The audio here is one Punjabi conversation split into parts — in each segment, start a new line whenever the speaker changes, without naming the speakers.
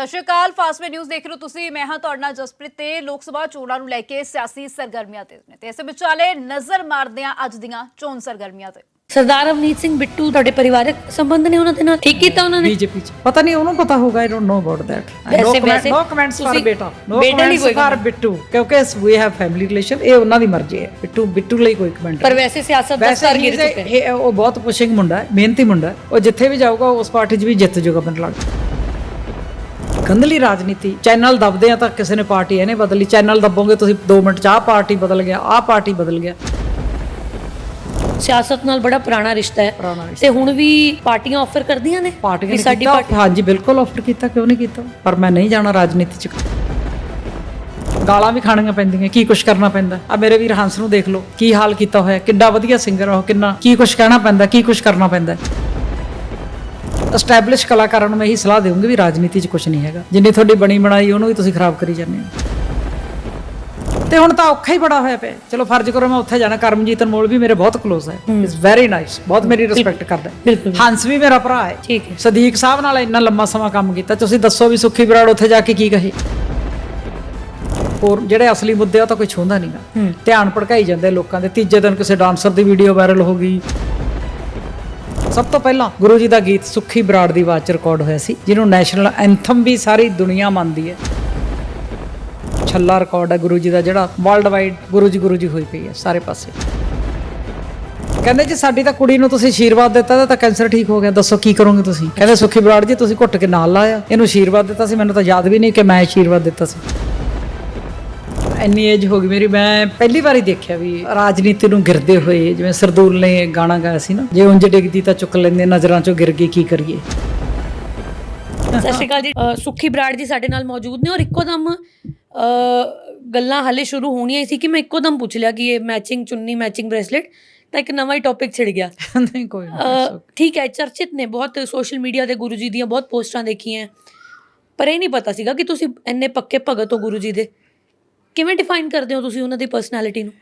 ਸਤਿ ਸ਼੍ਰੀ ਅਕਾਲ ਫਾਸਟਵੇ ਨਿਊਜ਼ ਦੇਖ ਰਹੇ ਹੋ ਤੁਸੀਂ। ਮੈਂ ਹਾਂ ਤੁਹਾਡੇ ਨਾਲ ਜਸਪ੍ਰੀਤ ਤੇ ਲੋਕ ਸਭਾ ਚੋਣਾਂ ਨੂੰ ਲੈ ਕੇ ਸਿਆਸੀ ਸਰਗਰਮੀਆਂ ਤੇ ਨੇ। ਤੇ ਇਸੇ ਵਿਚਾਲੇ ਨਜ਼ਰ ਮਾਰਦੇ ਹਾਂ ਅੱਜ ਦੀਆਂ ਚੋਣ ਸਰਗਰਮੀਆਂ ਤੇ।
ਸਰਦਾਰ ਅਵਨੀਤ ਸਿੰਘ ਬਿੱਟੂ ਤੁਹਾਡੇ ਪਰਿਵਾਰਕ ਸੰਬੰਧ ਨੇ ਉਹਨਾਂ ਦੇ ਨਾਲ ਠੀਕ ਕੀਤਾ ਉਹਨਾਂ ਨੇ
ਬੀਜੇਪੀ ਚ। ਪਤਾ ਨਹੀਂ ਉਹਨੂੰ ਪਤਾ ਹੋਗਾ I don't know about that
ਵੈਸੇ- ਵੈਸੇ
ਨੋ ਕਮੈਂਟਸ
ਤੁਸੀਂ
ਬੇਟਾ। ਨੋ
ਬੇਟੇ
ਕਮੈਂਟਸ
ਕੋਈ
ਫॉर ਬਿੱਟੂ। ਕਿਉਂਕਿ ਵੀ ਹੈਵ ਫੈਮਿਲੀ ਰਿਲੇਸ਼ਨ ਇਹ ਉਹਨਾਂ ਦੀ ਮਰਜ਼ੀ ਹੈ। ਬਿੱਟੂ ਬਿੱਟੂ ਲਈ ਕੋਈ ਕਮੈਂਟ
ਪਰ ਵੈਸੇ ਸਿਆਸਤ ਦਾ
ਵੈਸੇ
ਸਰ ਗਿਰ ਚੁੱਕਾ ਹੈ।
he- ਉਹ ਬਹੁਤ ਪੁਸ਼ਿੰਗ ਮੁੰਡਾ ਹੈ ਮਿਹਨਤੀ ਮੁੰਡਾ ਹੈ। ਉਹ ਜਿੱਥੇ ਵੀ ਜਾਊਗਾ ਉਸ ਪਾਰਟੀ 'ਚ ਵੀ ਜਿੱਤ ਜਾਊਗਾ ਮੈਨੂੰ ਲੱਗਦਾ। ਗੰਦਲੀ ਰਾਜਨੀਤੀ ਚੈਨਲ ਦਬਦੇ ਆ ਤਾਂ ਕਿਸੇ ਨੇ ਪਾਰਟੀ ਇਹਨੇ ਬਦਲੀ ਚੈਨਲ ਦਬੋਗੇ ਤੁਸੀਂ 2 ਮਿੰਟ 'ਚ ਆਹ ਪਾਰਟੀ ਬਦਲ ਗਿਆ ਆਹ ਪਾਰਟੀ ਬਦਲ ਗਿਆ।
ਸਿਆਸਤ ਨਾਲ ਬੜਾ ਪੁਰਾਣਾ ਰਿਸ਼ਤਾ ਹੈ।
ਪੁਰਾਣਾ
ਤੇ ਹੁਣ ਵੀ ਪਾਰਟੀਆਂ ਆਫਰ ਕਰਦੀਆਂ ਨੇ?
ਪਾਰਟੀਆਂ
ਵੀ
ਨੇ
ਸਾਡੀ
ਕੀਤਾ।
ਪਾਰਟੀ
ਹਾਂਜੀ ਬਿਲਕੁਲ ਆਫਰ ਕੀਤਾ ਕਿਉਂ ਨਹੀਂ ਕੀਤਾ? ਪਰ ਮੈਂ ਨਹੀਂ ਜਾਣਾ ਰਾਜਨੀਤੀ 'ਚ। ਗਾਲਾਂ ਵੀ ਖਾਣੀਆਂ ਪੈਂਦੀਆਂ ਕੀ ਕੁਛ ਕਰਨਾ ਪੈਂਦਾ? ਆ ਮੇਰੇ ਵੀਰ ਹੰਸ ਨੂੰ ਦੇਖ ਲਓ ਕੀ ਹਾਲ ਕੀਤਾ ਹੋਇਆ ਕਿੱਡਾ ਵਧੀਆ ਸਿੰਗਰ ਉਹ ਕਿੰਨਾ ਕੀ ਕੁਛ ਕਹਿਣਾ ਪੈਂਦਾ ਕੀ ਕੁਛ ਕਰਨਾ ਪੈਂਦਾ? ਐਸਟੈਬਲਿਸ਼ ਕਲਾਕਾਰਾਂ ਨੂੰ ਮੈਂ ਇਹੀ ਸਲਾਹ ਦੇਵਾਂਗੀ ਵੀ ਰਾਜਨੀਤੀ 'ਚ ਕੁਝ ਨਹੀਂ ਹੈਗਾ। ਜਿੰਨੀ ਤੁਹਾਡੀ ਬਣੀ ਬਣਾਈ ਉਹਨੂੰ ਵੀ ਤੁਸੀਂ ਖਰਾਬ ਕਰੀ ਜਾਂਦੇ ਹੋ। ਤੇ ਹੁਣ ਤਾਂ ਔਖਾ ਹੀ ਬੜਾ ਹੋਇਆ ਪਿਆ। ਚਲੋ ਫਰਜ਼ ਕਰੋ ਮੈਂ ਉੱਥੇ ਜਾਣਾ। ਕਰਮਜੀਤ ਅਨਮੋਲ ਵੀ ਮੇਰੇ ਬਹੁਤ ਕਲੋਜ਼ ਹੈ। ਇਜ਼ ਵੈਰੀ ਨਾਈਸ ਬਹੁਤ ਮੇਰੀ ਰਿਸਪੈਕਟ ਕਰਦਾ ਹੰਸ ਵੀ ਮੇਰਾ ਭਰਾ ਹੈ।
ਠੀਕ ਹੈ।
ਸਦੀਕ ਸਾਹਿਬ ਨਾਲ ਇੰਨਾ ਲੰਮਾ ਸਮਾਂ ਕੰਮ ਕੀਤਾ। ਤੁਸੀਂ ਦੱਸੋ ਵੀ ਸੁੱਖੀ ਬਰਾੜ ਉੱਥੇ ਜਾ ਕੇ ਕੀ ਕਹੇ? ਹੋਰ ਜਿਹੜੇ ਅਸਲੀ ਮੁੱਦੇ ਆ ਤਾਂ ਕੋਈ ਛੂੰਦਾ ਨਹੀਂਗਾ ਧਿਆਨ ਭੜਕਾਈ ਜਾਂਦੇ ਲੋਕਾਂ ਦੇ। ਤੀਜੇ ਦਿਨ ਕਿਸੇ ਡਾਂਸਰ ਦੀ ਵੀਡੀਓ ਵਾਇਰਲ ਹੋ ਗਈ। ਸਭ ਤੋਂ ਪਹਿਲਾਂ ਗੁਰੂ ਜੀ ਦਾ ਗੀਤ ਸੁੱਖੀ ਬਰਾੜ ਦੀ ਆਵਾਜ਼ 'ਚ ਰਿਕਾਰਡ ਹੋਇਆ ਸੀ, ਜਿਹਨੂੰ ਨੈਸ਼ਨਲ ਐਂਥਮ ਵੀ ਸਾਰੀ ਦੁਨੀਆ ਮੰਨਦੀ ਹੈ। ਛੱਲਾ ਰਿਕਾਰਡ ਹੈ ਗੁਰੂ ਜੀ ਦਾ, ਜਿਹੜਾ ਵਰਲਡ ਵਾਈਡ ਗੁਰੂ ਜੀ ਗੁਰੂ ਜੀ ਹੋਈ ਪਈ ਹੈ ਸਾਰੇ ਪਾਸੇ। ਕਹਿੰਦੇ ਜੀ, ਸਾਡੀ ਤਾਂ ਕੁੜੀ ਨੂੰ ਤੁਸੀਂ ਆਸ਼ੀਰਵਾਦ ਦਿੱਤਾ ਤਾਂ- ਤਾਂ ਕੈਂਸਰ ਠੀਕ ਹੋ ਗਿਆ, ਦੱਸੋ ਕੀ ਕਰੋਗੇ ਤੁਸੀਂ? ਕਹਿੰਦੇ ਸੁਖੀ ਬਰਾੜ ਜੀ, ਤੁਸੀਂ ਘੁੱਟ ਕੇ ਨਾਲ ਲਾਇਆ। ਇਹਨੂੰ ਆਸ਼ੀਰਵਾਦ ਦਿੱਤਾ ਸੀ, ਮੈਨੂੰ ਤਾਂ ਯਾਦ ਵੀ ਨਹੀਂ ਕਿ ਮੈਂ ਆਸ਼ੀਰਵਾਦ ਦਿੱਤਾ ਸੀ। ਇੰਨੀ ਏਜ ਹੋ ਗਈ ਮੇਰੀ ਮੈਂ ਪਹਿਲੀ ਵਾਰੀ ਦੇਖਿਆ ਵੀ ਰਾਜਨੀਤੀ ਨੂੰ ਗਿਰਦੇ ਹੋਏ ਜਿਵੇਂ ਸਰਦੂਲ ਨੇ ਗਾਣਾ ਗਾਇਆ ਸੀ ਨਾ ਜੇ ਉਂਝ ਡਿੱਗਦੀ ਤਾਂ ਚੁੱਕ ਲੈਂਦੇ ਨਜ਼ਰਾਂ ਚੋਂ ਗਿਰ ਗਈ ਕੀ ਕਰੀਏ?
ਸਤਿ ਸ਼੍ਰੀ ਅਕਾਲ ਜੀ। ਅ, ਸੁੱਖੀ ਬਰਾੜ ਜੀ ਸਾਡੇ ਨਾਲ ਮੌਜੂਦ ਨੇ ਔਰ ਇੱਕੋ ਦਮ ਅ, ਗੱਲਾਂ ਹਲੇ ਸ਼ੁਰੂ ਹੋਣੀਆਂ ਹੀ ਸੀ ਕਿ ਮੈਂ ਇੱਕੋ ਦਮ ਪੁੱਛ ਲਿਆ ਕਿ ਇਹ ਮੈਚਿੰਗ ਚੁੰਨੀ ਮੈਚਿੰਗ ਬ੍ਰੇਸਲੇਟ ਤਾਂ ਇੱਕ ਨਵਾਂ ਹੀ ਟੌਪਿਕ ਛਿੜ ਗਿਆ।
ਨਹੀਂ ਕੋਈ
ਅ, ਠੀਕ ਹੈ ਚਰਚਿਤ ਨੇ ਬਹੁਤ ਸੋਸ਼ਲ ਮੀਡੀਆ ਤੇ ਗੁਰੂ ਜੀ ਦੀਆਂ ਬਹੁਤ ਪੋਸਟਾਂ ਦੇਖੀਆਂ। ਪਰ ਇਹ ਨਹੀਂ ਪਤਾ ਸੀਗਾ ਕਿ ਤੁਸੀਂ ਇੰਨੇ ਪੱਕੇ ਭਗਤ ਹੋ ਗੁਰੂ ਜੀ ਦੇ। ਕਿਵੇਂ ਡਿਫਾਈਨ ਕਰਦੇ ਹੋ ਤੁਸੀਂ ਉਹਨਾਂ ਦੀ ਪਰਸਨੈਲਿਟੀ ਨੂੰ?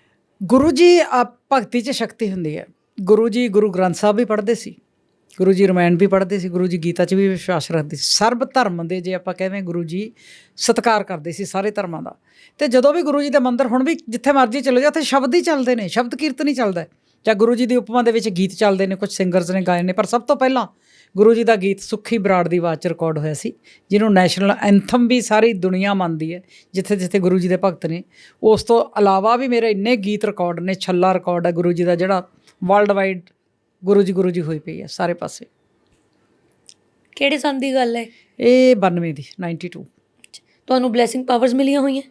ਗੁਰੂ ਜੀ ਆ ਭਗਤੀ 'ਚ ਸ਼ਕਤੀ ਹੁੰਦੀ ਹੈ। ਗੁਰੂ ਜੀ ਗੁਰੂ ਗ੍ਰੰਥ ਸਾਹਿਬ ਵੀ ਪੜ੍ਹਦੇ ਸੀ। ਗੁਰੂ ਜੀ ਰਮਾਇਣ ਵੀ ਪੜ੍ਹਦੇ ਸੀ। ਗੁਰੂ ਜੀ ਗੀਤਾ 'ਚ ਵੀ ਵਿਸ਼ਵਾਸ ਰੱਖਦੇ ਸੀ। ਸਰਬ ਧਰਮ ਦੇ ਜੇ ਆਪਾਂ ਕਹਿੰਦੇ ਗੁਰੂ ਜੀ ਸਤਿਕਾਰ ਕਰਦੇ ਸੀ ਸਾਰੇ ਧਰਮਾਂ ਦਾ। ਤੇ ਜਦੋਂ ਵੀ ਗੁਰੂ ਜੀ ਦੇ ਮੰਦਿਰ ਹੁਣ ਵੀ ਜਿੱਥੇ ਮਰਜ਼ੀ ਚਲੇ ਜਾਓ, ਉੱਥੇ ਸ਼ਬਦ ਹੀ ਚੱਲਦੇ ਨੇ। ਸ਼ਬਦ ਕੀਰਤਨ ਹੀ ਚੱਲਦਾ ਹੈ। ਜਾਂ ਗੁਰੂ ਜੀ ਦੀ ਉਪਮਾ ਦੇ ਵਿੱਚ ਗੀਤ ਚੱਲਦੇ ਨੇ ਕੁਝ ਸਿੰਗਰਸ ਨੇ ਗਾਏ ਨੇ ਪਰ ਸਭ ਤੋਂ ਪਹਿਲਾਂ ਗੁਰੂ ਜੀ ਦਾ ਗੀਤ ਸੁੱਖੀ ਬਰਾੜ ਦੀ ਆਵਾਜ਼ 'ਚ ਰਿਕਾਰਡ ਹੋਇਆ ਸੀ ਜਿਹਨੂੰ ਨੈਸ਼ਨਲ ਐਂਥਮ ਵੀ ਸਾਰੀ ਦੁਨੀਆ ਮੰਨਦੀ ਹੈ ਜਿੱਥੇ ਜਿੱਥੇ ਗੁਰੂ ਜੀ ਦੇ ਭਗਤ ਨੇ। ਉਸ ਤੋਂ ਇਲਾਵਾ ਵੀ ਮੇਰੇ ਇੰਨੇ ਗੀਤ ਰਿਕਾਰਡ ਨੇ ਛੱਲਾ ਰਿਕਾਰਡ ਹੈ ਗੁਰੂ ਜੀ ਦਾ ਜਿਹੜਾ ਵਰਲਡ ਵਾਈਡ ਗੁਰੂ ਜੀ ਗੁਰੂ ਜੀ ਹੋਈ ਪਈ ਹੈ ਸਾਰੇ ਪਾਸੇ।
ਕਿਹੜੇ ਸੰਨ ਦੀ ਗੱਲ ਹੈ?
ਇਹ 92 ਦੀ 92
ਤੁਹਾਨੂੰ ਬਲੇਸਿੰਗ ਪਾਵਰਸ ਮਿਲੀਆਂ ਹੋਈਆਂ?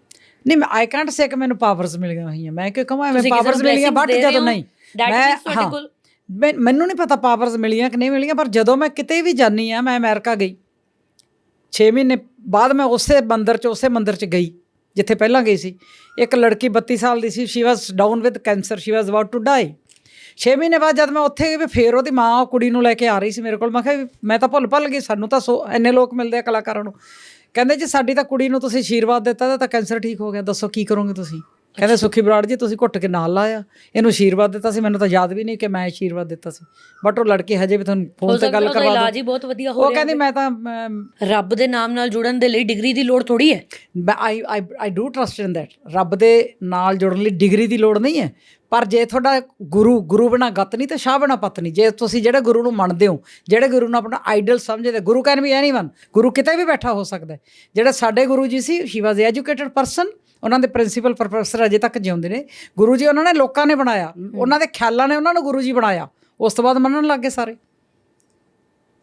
ਨਹੀਂ ਮੈਂ ਆਈ ਕੈਂਟ ਸੇ ਕਿ ਮੈਨੂੰ ਪਾਵਰਸ ਮਿਲੀਆਂ ਹੋਈਆਂ। ਮੈਂ ਕਿ ਕਹਾਂ ਮੈਂ ਪਾਵਰਸ ਮਿਲੀਆਂ ਬਟ ਜਦੋਂ? ਨਹੀਂ। ਮੈਂ
ਤੁਹਾਡੇ
ਹਾਂ।
ਕੋਲ-
ਮੈਂ- ਮੈਨੂੰ ਨਹੀਂ ਪਤਾ ਪਾਵਰਸ ਮਿਲੀਆਂ ਕਿ ਨਹੀਂ ਮਿਲੀਆਂ ਪਰ ਜਦੋਂ ਮੈਂ ਕਿਤੇ ਵੀ ਜਾਨੀ ਆ ਮੈਂ ਅਮਰੀਕਾ ਗਈ। 6 ਮਹੀਨੇ ਬਾਅਦ ਮੈਂ ਉਸੇ ਮੰਦਿਰ 'ਚ ਉਸੇ ਮੰਦਿਰ 'ਚ ਗਈ ਜਿੱਥੇ ਪਹਿਲਾਂ ਗਈ ਸੀ। ਇੱਕ ਲੜਕੀ 32 ਸਾਲ ਦੀ ਸੀ she was down with cancer she was about to die 6 ਮਹੀਨੇ ਬਾਅਦ ਜਦ ਮੈਂ ਉੱਥੇ ਗਈ ਵੀ ਫੇਰ ਉਹਦੀ ਮਾਂ ਉਹ ਕੁੜੀ ਨੂੰ ਲੈ ਕੇ ਆ ਰਹੀ ਸੀ ਮੇਰੇ ਕੋਲ। ਮੈਂ ਕਿਹਾ ਵੀ ਮੈਂ ਤਾਂ ਭੁੱਲ ਭੱਲ ਗਈ ਸਾਨੂੰ ਤਾਂ ਸੋ ਇੰਨੇ ਲੋਕ ਮਿਲਦੇ ਆ ਕਲਾਕਾਰਾਂ ਨੂੰ। ਕਹਿੰਦੇ ਜੀ ਸਾਡੀ ਤਾਂ ਕੁੜੀ ਨੂੰ ਤੁਸੀਂ ਆਸ਼ੀਰਵਾਦ ਦਿੱਤਾ ਤਾਂ ਕੈਂਸਰ ਠੀਕ ਹੋ ਗਿਆ। ਦੱਸੋ ਕੀ ਕਰੋਗੇ ਤੁਸੀਂ? ਕਹਿੰਦੇ ਸੁਖੀ ਬਰਾੜ ਜੀ ਤੁਸੀਂ ਘੁੱਟ ਕੇ ਨਾਲ ਲਾਇਆ। ਇਹਨੂੰ ਆਸ਼ੀਰਵਾਦ ਦਿੱਤਾ ਸੀ ਮੈਨੂੰ ਤਾਂ ਯਾਦ ਵੀ ਨਹੀਂ ਕਿ ਮੈਂ ਆਸ਼ੀਰਵਾਦ ਦਿੱਤਾ ਸੀ। ਬਟ ਉਹ ਲੜਕੀ ਹਜੇ ਵੀ ਤੁਹਾਨੂੰ
ਹੋ
ਫੋਨ ਤੇ ਗੱਲ ਕਰਵਾ
ਇਲਾਜ ਹੀ ਬਹੁਤ ਵਧੀਆ ਹੋ
ਉਹ
ਰਿਹਾ
ਕਹਿੰਦੀ ਮੈਂ ਤਾਂ
ਰੱਬ ਦੇ ਨਾਮ ਨਾਲ ਜੁੜਨ ਦੇ ਲਈ ਡਿਗਰੀ ਦੀ ਲੋੜ ਥੋੜੀ ਹੈ।
I I I do trust in that ਰੱਬ ਦੇ ਨਾਲ ਜੁੜਨ ਲਈ ਡਿਗਰੀ ਦੀ ਲੋੜ ਨਹੀਂ ਹੈ। ਪਰ ਜੇ ਤੁਹਾਡਾ ਗੁਰੂ ਗੁਰੂ ਬਿਨਾ ਗਤ ਨਹੀਂ ਤੇ ਸ਼ਾਹ ਬਿਨਾ ਪਤ ਨਹੀਂ। ਜੇ ਤੁਸੀਂ ਜਿਹੜੇ ਗੁਰੂ ਨੂੰ ਮੰਨਦੇ ਹੋ ਜਿਹੜੇ ਗੁਰੂ ਨੂੰ ਆਪਣਾ ਆਈਡਲ ਸਮਝਦੇ ਗੁਰੂ ਕੈਨ ਵੀ ਐਨੀਵਨ ਗੁਰੂ ਕਿਤੇ ਵੀ ਬੈਠਾ ਹੋ ਸਕਦਾ ਹੈ। ਜਿਹੜੇ ਸਾਡੇ ਗੁਰੂ ਜੀ ਸੀ ਸ਼ੀ ਵਾਸ ਐਜੂਕੇਟਡ ਪਰਸਨ ਉਹਨਾਂ ਦੇ ਪ੍ਰਿੰਸੀਪਲ ਪ੍ਰੋਫੈਸਰ ਅਜੇ ਤੱਕ ਜਿਉਂਦੇ ਨੇ। ਗੁਰੂ ਜੀ ਉਹਨਾਂ ਨੇ ਲੋਕਾਂ ਨੇ ਬਣਾਇਆ। ਉਹਨਾਂ ਦੇ ਖਿਆਲਾਂ ਨੇ ਉਹਨਾਂ ਨੂੰ ਗੁਰੂ ਜੀ ਬਣਾਇਆ। ਉਸ ਤੋਂ ਬਾਅਦ ਮੰਨਣ ਲੱਗੇ ਸਾਰੇ।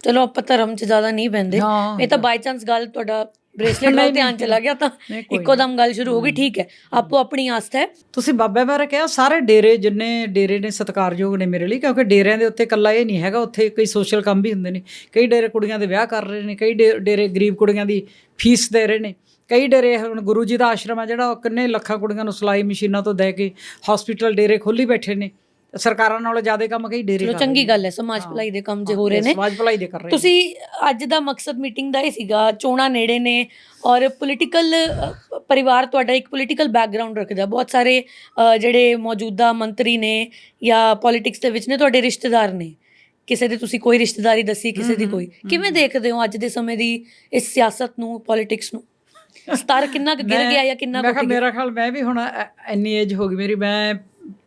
ਚਲੋ ਆਪਾਂ ਧਰਮ 'ਚ ਜ਼ਿਆਦਾ ਨਹੀਂ
ਹਾਂ,
ਇਹ ਤਾਂ ਬਾਈ ਚਾਂਸ ਗੱਲ ਤੁਹਾਡਾ ਬ੍ਰੇਸਲੇਟ ਵੱਲ ਧਿਆਨ ਚਲਾ ਗਿਆ ਤਾਂ ਇੱਕੋ ਦਮ ਗੱਲ ਸ਼ੁਰੂ ਹੋ ਗਈ। ਠੀਕ ਹੈ ਆਪੋ ਆਪਣੀ ਆਸਥਾ ਹੈ।
ਤੁਸੀਂ ਬਾਬੇ ਬਾਰੇ ਕਿਹਾ ਸਾਰੇ ਡੇਰੇ ਜਿੰਨੇ ਡੇਰੇ ਨੇ ਸਤਿਕਾਰਯੋਗ ਨੇ ਮੇਰੇ ਲਈ ਕਿਉਂਕਿ ਡੇਰਿਆਂ ਦੇ ਉੱਤੇ ਇਕੱਲਾ ਇਹ ਨਹੀਂ ਹੈਗਾ। ਉੱਥੇ ਕਈ ਸੋਸ਼ਲ ਕੰਮ ਵੀ ਹੁੰਦੇ ਨੇ। ਕਈ ਡੇਰੇ ਕੁੜੀਆਂ ਦੇ ਵਿਆਹ ਕਰ ਰਹੇ ਨੇ ਕਈ ਡੇਰੇ ਗਰੀਬ ਕੁੜੀਆਂ ਦੀ ਫੀਸ ਦੇ ਰਹੇ ਨੇ। ਕਈ ਡੇਰੇ ਹੁਣ ਗੁਰੂ ਜੀ ਦਾ ਆਸ਼ਰਮ ਹੈ ਜਿਹੜਾ ਉਹ ਕਿੰਨੇ ਲੱਖਾਂ ਕੁੜੀਆਂ ਨੂੰ ਸਿਲਾਈ ਮਸ਼ੀਨਾਂ ਤੋਂ ਦੇ ਕੇ ਹਸਪੀਟਲ ਡੇਰੇ ਖੋਲੀ ਬੈਠੇ ਨੇ। ਸਰਕਾਰਾਂ ਨਾਲੋਂ ਜ਼ਿਆਦਾ ਕੰਮ ਕਈ ਡੇਰੇ
ਚਲੋ ਚੰਗੀ ਗੱਲ ਹੈ ਸਮਾਜ ਭਲਾਈ ਦੇ ਕੰਮ ਜੇ ਹੋ ਰਹੇ
ਨੇ। ਸਮਾਜ ਭਲਾਈ ਦੇ ਕਰ ਰਹੇ
ਤੁਸੀਂ ਅੱਜ ਦਾ ਮਕਸਦ ਮੀਟਿੰਗ ਦਾ ਇਹ ਸੀਗਾ ਚੋਣਾਂ ਨੇੜੇ ਨੇ ਔਰ ਪੋਲੀਟੀਕਲ ਪਰਿਵਾਰ ਤੁਹਾਡਾ ਇੱਕ ਪੋਲੀਟੀਕਲ ਬੈਕਗ੍ਰਾਉਂਡ ਰੱਖਦਾ। ਬਹੁਤ ਸਾਰੇ ਜਿਹੜੇ ਮੌਜੂਦਾ ਮੰਤਰੀ ਨੇ ਜਾਂ ਪੋਲਿਟਿਕਸ ਦੇ ਵਿੱਚ ਨੇ ਤੁਹਾਡੇ ਰਿਸ਼ਤੇਦਾਰ ਨੇ। ਕਿਸੇ ਦੀ ਤੁਸੀਂ ਕੋਈ ਰਿਸ਼ਤੇਦਾਰੀ ਦੱਸੀ ਕਿਸੇ ਦੀ ਕੋਈ। ਕਿਵੇਂ ਦੇਖਦੇ ਹੋ ਅੱਜ ਦੇ ਸਮੇਂ ਦੀ ਇਸ ਸਿਆਸਤ ਨੂੰ ਪੋਲਿਟਿਕਸ ਨੂੰ? ਸਤਰ ਕਿੰਨਾ ਗਿਰ ਗਿਆ ਜਾਂ ਕਿੰਨਾ
ਮੈਂ ਕਿਹਾ ਮੇਰਾ ਖਿਆਲ ਮੈਂ ਵੀ ਹੁਣ ਇੰਨੀ ਏਜ ਹੋ ਗਈ ਮੇਰੀ ਮੈਂ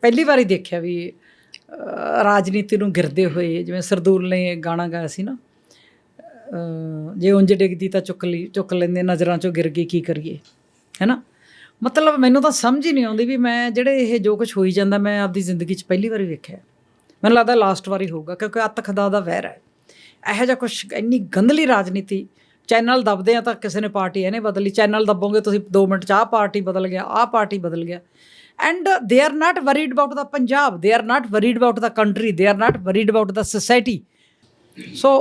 ਪਹਿਲੀ ਵਾਰੀ ਦੇਖਿਆ ਵੀ ਰਾਜਨੀਤੀ ਨੂੰ ਗਿਰਦੇ ਹੋਏ ਜਿਵੇਂ ਸਰਦੂਲ ਨੇ ਗਾਣਾ ਗਾਇਆ ਸੀ ਨਾ ਜੇ ਉਂਝ ਡਿੱਗਦੀ ਤਾਂ ਚੁੱਕ ਲਈ ਚੁੱਕ ਲੈਂਦੇ ਨਜ਼ਰਾਂ ਚੋਂ ਗਿਰ ਗਈ ਕੀ ਕਰੀਏ? ਹੈਨਾ? ਮਤਲਬ ਮੈਨੂੰ ਤਾਂ ਸਮਝ ਹੀ ਨਹੀਂ ਆਉਂਦੀ ਵੀ ਮੈਂ ਜਿਹੜੇ ਇਹ ਜੋ ਕੁਝ ਹੋਈ ਜਾਂਦਾ ਮੈਂ ਆਪਦੀ ਜ਼ਿੰਦਗੀ 'ਚ ਪਹਿਲੀ ਵਾਰੀ ਵੇਖਿਆ। ਮੈਨੂੰ ਲੱਗਦਾ ਲਾਸਟ ਵਾਰੀ ਹੋਊਗਾ ਕਿਉਂਕਿ ਅੱਤ ਖੁਦਾ ਦਾ ਵਹਿਰ ਹੈ। ਇਹੋ ਜਿਹਾ ਕੁਝ ਇੰਨੀ ਗੰਦਲੀ ਰਾਜਨੀਤੀ ਚੈਨਲ ਦਬਦੇ ਆ ਤਾਂ ਕਿਸੇ ਨੇ ਪਾਰਟੀ ਇਹਨੇ ਬਦਲੀ। ਚੈਨਲ ਦਬੋਗੇ ਤੁਸੀਂ 2 ਮਿੰਟ ਚ ਆਹ ਪਾਰਟੀ ਬਦਲ ਗਿਆ, ਆਹ ਪਾਰਟੀ ਬਦਲ ਗਿਆ। And they are not worried about the Punjab they are not worried about the country they are not worried about the society so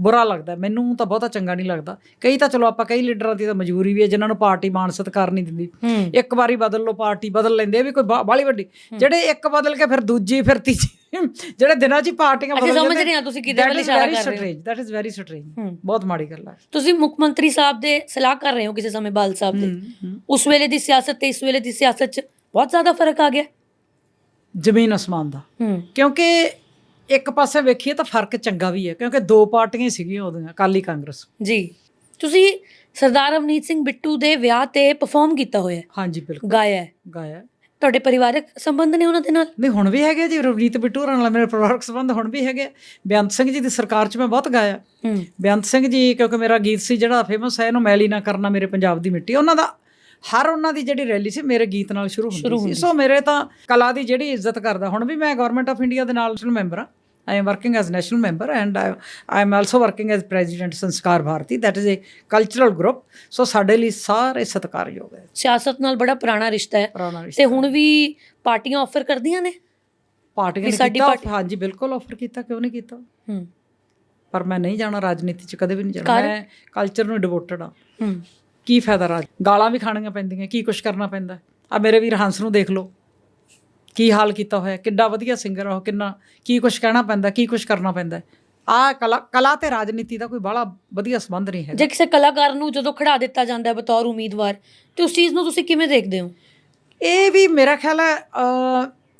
ਬੁਰਾ ਲੱਗਦਾ ਮੈਨੂੰ ਤਾਂ ਬਹੁਤਾ ਚੰਗਾ ਨਹੀਂ ਲੱਗਦਾ। ਕਈ ਤਾਂ ਚਲੋ ਆਪਾਂ ਕਈ ਲੀਡਰਾਂ ਦੀ ਤਾਂ ਮਜਬੂਰੀ ਵੀ ਹੈ ਜਿਨ੍ਹਾਂ ਨੂੰ ਪਾਰਟੀ ਮਾਣ ਸਤਿਕਾਰ ਨਹੀਂ ਦਿੰਦੀ। ਇੱਕ ਵਾਰੀ ਬਦਲ ਲਓ ਪਾਰਟੀ ਬਦਲ ਲੈਂਦੇ ਵੀ ਕੋਈ ਬਾਲੀ ਵੱਡੀ। ਜਿਹੜੇ ਇੱਕ ਬਦਲ ਕੇ ਫਿਰ ਦੂਜੀ ਫਿਰ ਤੀਜੀ ਜਿਹੜੇ ਦਿਨਾਂ 'ਚ ਪਾਰਟੀਆਂ ਬਦਲ
ਸਮਝ ਰਹੇ ਹਾਂ ਤੁਸੀਂ ਕਿਹਦੇ ਵੱਲ ਇਸ਼ਾਰਾ ਕਰ ਰਹੇ ਹੋ।
is very strange.
ਹੂੰ।
ਬਹੁਤ ਮਾੜੀ ਗੱਲ ਹੈ
ਤੁਸੀਂ ਮੁੱਖ ਮੰਤਰੀ ਸਾਹਿਬ ਦੇ ਸਲਾਹ ਕਰ ਰਹੇ ਹੋ ਕਿਸੇ ਸਮੇਂ ਬਾਲ ਸਾਹਿਬ ਦੇ। ਉਸ ਵੇਲੇ ਦੀ ਸਿਆਸਤ ਤੇ ਇਸ ਵੇਲੇ ਦੀ ਸਿਆਸਤ 'ਚ ਬਹੁਤ ਜ਼ਿਆਦਾ ਫ਼ਰਕ ਆ ਗਿਆ।
ਜ਼ਮੀਨ ਅਸਮਾਨ ਦਾ। ਕਿਉਂਕਿ ਇੱਕ ਪਾਸੇ ਵੇਖੀਏ ਤਾਂ ਫ਼ਰਕ ਚੰਗਾ ਵੀ ਹੈ ਕਿਉਂਕਿ ਦੋ ਪਾਰਟੀਆਂ ਹੀ ਸੀਗੀਆਂ ਉਹਦੀਆਂ ਅਕਾਲੀ ਕਾਂਗਰਸ।
ਜੀ ਤੁਸੀਂ ਸਰਦਾਰ ਅਵਨੀਤ ਸਿੰਘ ਬਿੱਟੂ ਦੇ ਵਿਆਹ ਤੇ ਪਰਫਾਰਮ ਕੀਤਾ ਹੋਇਆ
ਹਾਂਜੀ ਬਿਲਕੁਲ।
ਗਾਇਆ ਹੈ।
ਗਾਇਆ
ਤੁਹਾਡੇ ਪਰਿਵਾਰਕ ਸੰਬੰਧ ਨੇ ਉਹਨਾਂ ਦੇ ਨਾਲ?
ਨਹੀਂ ਹੁਣ ਵੀ ਹੈਗੇ ਜੀ ਰਵਨੀਤ ਬਿੱਟੂ ਹੋਰਾਂ ਨਾਲ ਮੇਰੇ ਪਰਿਵਾਰਕ ਸੰਬੰਧ ਹੁਣ ਵੀ ਹੈਗੇ ਆ। ਬੇਅੰਤ ਸਿੰਘ ਜੀ ਦੀ ਸਰਕਾਰ 'ਚ ਮੈਂ ਬਹੁਤ ਗਾਇਆ। ਬੇਅੰਤ ਸਿੰਘ ਜੀ ਕਿਉਂਕਿ ਮੇਰਾ ਗੀਤ ਸੀ ਜਿਹੜਾ ਫੇਮਸ ਹੈ ਇਹਨੂੰ ਮੈਲੀ ਨਾ ਕਰਨਾ ਮੇਰੇ ਪੰਜਾਬ ਦੀ ਮਿੱਟੀ। ਉਹਨਾਂ ਦਾ ਹਰ ਉਹਨਾਂ ਦੀ ਜਿਹੜੀ ਰੈਲੀ ਸੀ ਮੇਰੇ ਗੀਤ ਨਾਲ ਸ਼ੁਰੂ ਹੁੰਦੀ ਸੀ। ਸੋ। ਮੇਰੇ ਤਾਂ ਕਲਾ ਦੀ ਜਿਹੜੀ ਇੱਜ਼ਤ ਕਰਦਾ ਹੁਣ ਵੀ ਮੈਂ ਗਵਰਨਮੈਂਟ ਆਫ ਇੰਡੀਆ ਦੇ ਨਾਲ ਮੈਂਬਰ ਹਾਂ I am working as national member and I am also working as president Sanskar Bharati that is a cultural group so ਸਾਡੇ ਲਈ ਸਾਰੇ ਸਤਿਕਾਰਯੋਗ ਹੈ।
ਸਿਆਸਤ ਨਾਲ ਬੜਾ ਪੁਰਾਣਾ ਰਿਸ਼ਤਾ ਹੈ।
ਪੁਰਾਣਾ ਰਿਸ਼ਤਾ
ਤੇ ਹੁਣ ਵੀ ਪਾਰਟੀਆਂ ਆਫਰ ਕਰਦੀਆਂ ਨੇ?
ਪਾਰਟੀਆਂ
ਵੀ
ਨੇ
ਸਾਡੀ
ਕੀਤਾ
ਪਾਰਟੀ-
ਹਾਂਜੀ ਬਿਲਕੁਲ ਆਫਰ ਕੀਤਾ ਕਿਉਂ ਨਹੀਂ ਕੀਤਾ?
ਹੂੰ।
ਪਰ ਮੈਂ ਨਹੀਂ ਜਾਣਾ ਰਾਜਨੀਤੀ 'ਚ ਕਦੇ ਵੀ ਨਹੀਂ ਜਾਣਾ।
ਕਾਰਨ?
ਮੈਂ ਕਲਚਰ ਨੂੰ ਡਿਵੋਟਡ ਹਾਂ।
ਹੂੰ।
ਕੀ ਫਾਇਦਾ ਰਾਜ? ਗਾਲਾਂ ਵੀ ਖਾਣੀਆਂ ਪੈਂਦੀਆਂ ਕੀ ਕੁਛ ਕਰਨਾ ਪੈਂਦਾ? ਆ ਮੇਰੇ ਵੀਰ ਹੰਸ ਨੂੰ ਦੇਖ ਲਓ। ਕੀ ਹਾਲ ਕੀਤਾ ਹੋਇਆ ਕਿੱਡਾ ਵਧੀਆ ਸਿੰਗਰ ਉਹ ਕਿੰਨਾ ਕੀ ਕੁਛ ਕਹਿਣਾ ਪੈਂਦਾ ਕੀ ਕੁਛ ਕਰਨਾ ਪੈਂਦਾ ਆ ਕਲਾ ਕਲਾ ਤੇ ਰਾਜਨੀਤੀ ਦਾ ਕੋਈ ਬੜਾ ਵਧੀਆ ਸੰਬੰਧ ਨਹੀਂ ਹੈ
ਜੇ ਕਿਸੇ ਕਲਾਕਾਰ ਨੂੰ ਜਦੋਂ ਖੜਾ ਦਿੱਤਾ ਜਾਂਦਾ ਹੈ ਬਤੌਰ ਉਮੀਦਵਾਰ ਤੇ ਉਸ ਚੀਜ਼ ਨੂੰ ਤੁਸੀਂ ਕਿਵੇਂ ਦੇਖਦੇ ਹੋ?
ਇਹ ਵੀ ਮੇਰਾ ਖਿਆਲ ਹੈ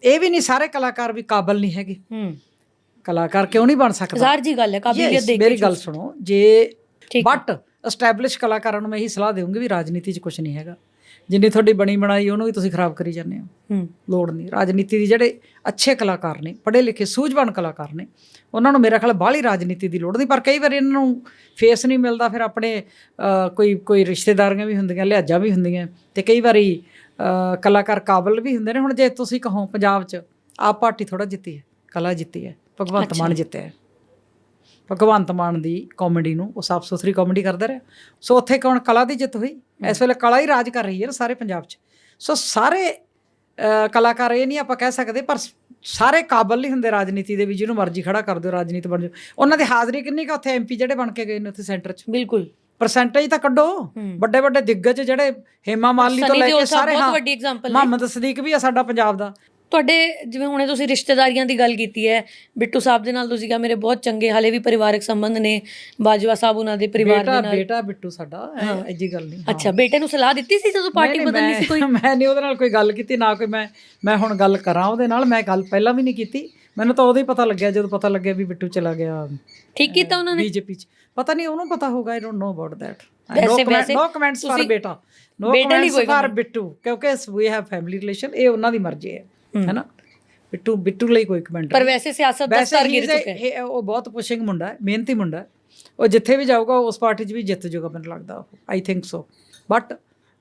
ਇਹ ਵੀ ਨਹੀਂ ਸਾਰੇ ਕਲਾਕਾਰ ਵੀ ਕਾਬਲ ਨਹੀਂ ਹੈਗੇ।
ਹੂੰ।
ਕਲਾਕਾਰ ਕਿਉਂ ਨਹੀਂ ਬਣ ਸਕਦਾ?
ਜ਼ਾਹਰ ਜੀ ਗੱਲ ਹੈ ਕਾਬਲੀਅਤ ਦੇਖ ਕੇ
ਮੇਰੀ ਗੱਲ ਸੁਣੋ ਜੇ। ਬਟ ਐਸਟੈਬਲਿਸ਼ ਕਲਾਕਾਰਾਂ ਨੂੰ ਮੈਂ ਇਹੀ ਸਲਾਹ ਦੇਵਾਂਗੀ ਵੀ ਰਾਜਨੀਤੀ 'ਚ ਕੁਝ ਨਹੀਂ ਹੈਗਾ। ਜਿੰਨੀ ਤੁਹਾਡੀ ਬਣੀ ਬਣਾਈ ਉਹਨੂੰ ਵੀ ਤੁਸੀਂ ਖਰਾਬ ਕਰੀ ਜਾਂਦੇ ਹੋ।
ਹੂੰ।
ਲੋੜ ਨਹੀਂ। ਰਾਜਨੀਤੀ ਦੀ ਜਿਹੜੇ ਅੱਛੇ ਕਲਾਕਾਰ ਨੇ ਪੜ੍ਹੇ ਲਿਖੇ ਸੂਝਵਾਨ ਕਲਾਕਾਰ ਨੇ ਉਹਨਾਂ ਨੂੰ ਮੇਰਾ ਖਿਆਲ ਬਾਹਲੀ ਰਾਜਨੀਤੀ ਦੀ ਲੋੜ ਨਹੀਂ ਪਰ ਕਈ ਵਾਰ ਇਹਨਾਂ ਨੂੰ ਫੇਸ ਨਹੀਂ ਮਿਲਦਾ ਫਿਰ ਆਪਣੇ ਕੋਈ ਕੋਈ ਰਿਸ਼ਤੇਦਾਰੀਆਂ ਵੀ ਹੁੰਦੀਆਂ ਲਿਹਾਜ਼ਾਂ ਵੀ ਹੁੰਦੀਆਂ ਤੇ ਕਈ ਵਾਰੀ ਕਲਾਕਾਰ ਕਾਬਲ ਵੀ ਹੁੰਦੇ ਨੇ। ਹੁਣ ਜੇ ਤੁਸੀਂ ਕਹੋ ਪੰਜਾਬ 'ਚ ਆਪ ਪਾਰਟੀ ਥੋੜਾ ਜਿੱਤੀ ਹੈ ਕਲਾ ਜਿੱਤੀ ਹੈ ਭਗਵੰਤ ਮਾਨ ਜਿੱਤਿਆ ਹੈ। ਭਗਵੰਤ ਮਾਨ ਦੀ ਕਾਮੇਡੀ ਨੂੰ ਉਹ ਸਾਫ਼ ਸੁਥਰੀ ਕਾਮੇਡੀ ਕਰਦਾ ਰਿਹਾ। ਸੋ ਉੱਥੇ ਕੌਣ ਕਲਾ ਦੀ ਜਿੱਤ ਹੋਈ। ਇਸ ਵੇਲੇ ਕਲਾ ਹੀ ਰਾਜ ਕਰ ਰਹੀ ਹੈ ਨਾ ਸਾਰੇ ਪੰਜਾਬ 'ਚ। ਸੋ ਸਾਰੇ ਕਲਾਕਾਰ ਇਹ ਨਹੀਂ ਆਪਾਂ ਕਹਿ ਸਕਦੇ ਪਰ ਸਾਰੇ ਕਾਬਲ ਨਹੀਂ ਹੁੰਦੇ ਰਾਜਨੀਤੀ ਦੇ ਵੀ ਜਿਹਨੂੰ ਮਰਜ਼ੀ ਖੜਾ ਕਰ ਦਿਓ ਰਾਜਨੀਤੀ ਬਣ ਜਾਓ। ਉਹਨਾਂ ਦੀ ਹਾਜ਼ਰੀ ਕਿੰਨੀ ਕਾ ਉੱਥੇ ਐਮਪੀ ਜਿਹੜੇ ਬਣ ਕੇ ਗਏ ਨੇ ਉੱਥੇ ਸੈਂਟਰ 'ਚ?
ਬਿਲਕੁਲ।
ਪਰਸੈਂਟੇਜ ਤਾਂ ਕੱਢੋ। ਵੱਡੇ ਵੱਡੇ ਦਿੱਗਜ ਜਿਹੜੇ ਹੇਮਾ ਮਾਲਿਨੀ ਤੋਂ ਲੈ ਕੇ ਸਾਰੇ ਹਾਂ। ਮੁਹੰਮਦ ਸਦੀਕ ਵੀ ਆ ਸਾਡਾ ਪੰਜਾਬ ਦਾ।
ਤੁਹਾਡੇ ਜਿਵੇਂ ਹੁਣੇ ਤੁਸੀਂ ਰਿਸ਼ਤੇਦਾਰੀਆਂ ਦੀ ਗੱਲ ਕੀਤੀ ਹੈ ਬਿੱਟੂ ਸਾਹਿਬ ਦੇ ਨਾਲ ਤੁਸੀਂ ਕਿਹਾ ਮੇਰੇ ਬਹੁਤ ਚੰਗੇ ਹਾਲੇ ਵੀ ਪਰਿਵਾਰਕ ਸੰਬੰਧ ਨੇ ਬਾਜਵਾ ਸਾਹਿਬ ਉਹਨਾਂ ਦੇ ਪਰਿਵਾਰ
ਬੇਟਾ
ਦੇ ਨਾਲ।
ਬੇਟਾ ਬਿੱਟੂ ਸਾਡਾ ਜੀ ਗੱਲ ਨਹੀਂ
ਅੱਛਾ ਬੇਟੇ ਨੂੰ ਸਲਾਹ ਦਿੱਤੀ ਸੀ ਜਦੋਂ ਪਾਰਟੀ ਬਦਲਣੀ ਸੀ ਕੋਈ?
ਮੈਂ ਨਹੀਂ ਉਹਦੇ ਨਾਲ ਕੋਈ ਗੱਲ ਕੀਤੀ ਨਾ ਕੋਈ ਮੈਂ ਮੈਂ ਹੁਣ ਗੱਲ ਕਰਾਂ ਉਹਦੇ ਨਾਲ ਮੈਂ ਗੱਲ ਪਹਿਲਾਂ ਵੀ ਨਹੀਂ ਕੀਤੀ। ਮੈਨੂੰ ਤਾਂ ਉਦੋਂ ਹੀ ਪਤਾ ਲੱਗਿਆ ਜਦੋਂ ਪਤਾ ਲੱਗਿਆ ਵੀ ਬਿੱਟੂ ਚਲਾ ਗਿਆ।
ਠੀਕ ਕੀਤਾ ਉਹਨਾਂ ਨੇ?
ਬੀਜੇਪੀ ਚ। ਪਤਾ ਨਹੀਂ ਉਹਨੂੰ ਪਤਾ ਹੋਗਾ ਆਈ ਡੋਨਟ ਨੋ ਅਬਾਊਟ
ਵੈਸੇ- ਵੈਸੇ
ਨੋ ਕਮੈਂਟਸ
ਤੁਸੀਂ-
ਬੇਟਾ। ਨੋ ਕਮੈਂਟਸ ਫॉर ਬਿੱਟੂ ਕਿਉਂਕਿ ਵੀ ਹੈਵ ਫੈਮਿਲੀ ਰਿਲੇਸ਼ਨ ਇਹ ਉਹਨਾਂ ਦੀ ਮਰਜ਼ੀ ਹੈ। ਹੈਨਾ ਬਿੱਟੂ ਬਿੱਟੂ ਲਈ ਕੋਈ ਕਮੈਂਟ
ਪਰ ਵੈਸੇ ਸਿਆਸਤ ਦਾ
ਵੈਸੇ
ਸਤਰ
he
ਗਿਰ ਚੁੱਕਾ ਹੈ।
ਉਹ ਬਹੁਤ ਪੁਸ਼ਿੰਗ ਮੁੰਡਾ ਹੈ ਮਿਹਨਤੀ ਮੁੰਡਾ ਹੈ। ਉਹ ਜਿੱਥੇ ਵੀ ਜਾਊਗਾ ਉਸ ਪਾਰਟੀ 'ਚ ਵੀ ਜਿੱਤ ਜਾਊਗਾ ਮੈਨੂੰ ਲੱਗਦਾ ਆਈ ਥਿੰਕ ਸੋ ਬਟ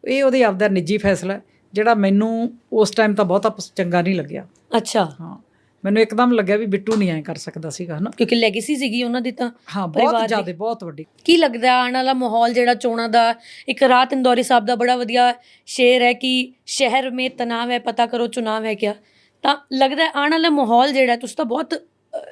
ਇਹ ਉਹਦੇ ਆਪਦਾ ਨਿੱਜੀ ਫੈਸਲਾ ਹੈ ਜਿਹੜਾ ਮੈਨੂੰ ਉਸ ਟਾਈਮ ਤਾਂ ਬਹੁਤਾ ਚੰਗਾ ਨਹੀਂ ਲੱਗਿਆ।
ਅੱਛਾ।
ਹਾਂ। ਮੈਨੂੰ ਇੱਕਦਮ ਲੱਗਿਆ ਵੀ ਬਿੱਟੂ ਨਹੀਂ ਐ ਕਰ ਸਕਦਾ ਸੀਗਾ ਹਨਾ?
ਕਿਉਂਕਿ ਲੈਗੇਸੀ ਸੀਗੀ ਉਹਨਾਂ ਦੀ ਤਾਂ
ਹਾਂ ਬਹੁਤ। ਜ਼ਿਆਦਾ ਬਹੁਤ ਵੱਡੀ।
ਕੀ ਲੱਗਦਾ ਆਉਣ ਵਾਲਾ ਮਾਹੌਲ ਜਿਹੜਾ ਚੋਣਾਂ ਦਾ ਇੱਕ ਰਾਤ ਇੰਦੌਰੀ ਸਾਹਿਬ ਦਾ ਬੜਾ ਵਧੀਆ ਸ਼ੇਰ ਹੈ ਕਿ ਸ਼ਹਿਰ ਮੇ ਤਨਾਵ ਹੈ ਪਤਾ ਕਰੋ ਚੁਣਾਵ ਹੈ ਕਿਆ। ਤਾਂ ਲੱਗਦਾ ਆਉਣ ਵਾਲਾ ਮਾਹੌਲ ਜਿਹੜਾ ਤੁਸੀਂ ਤਾਂ ਬਹੁਤ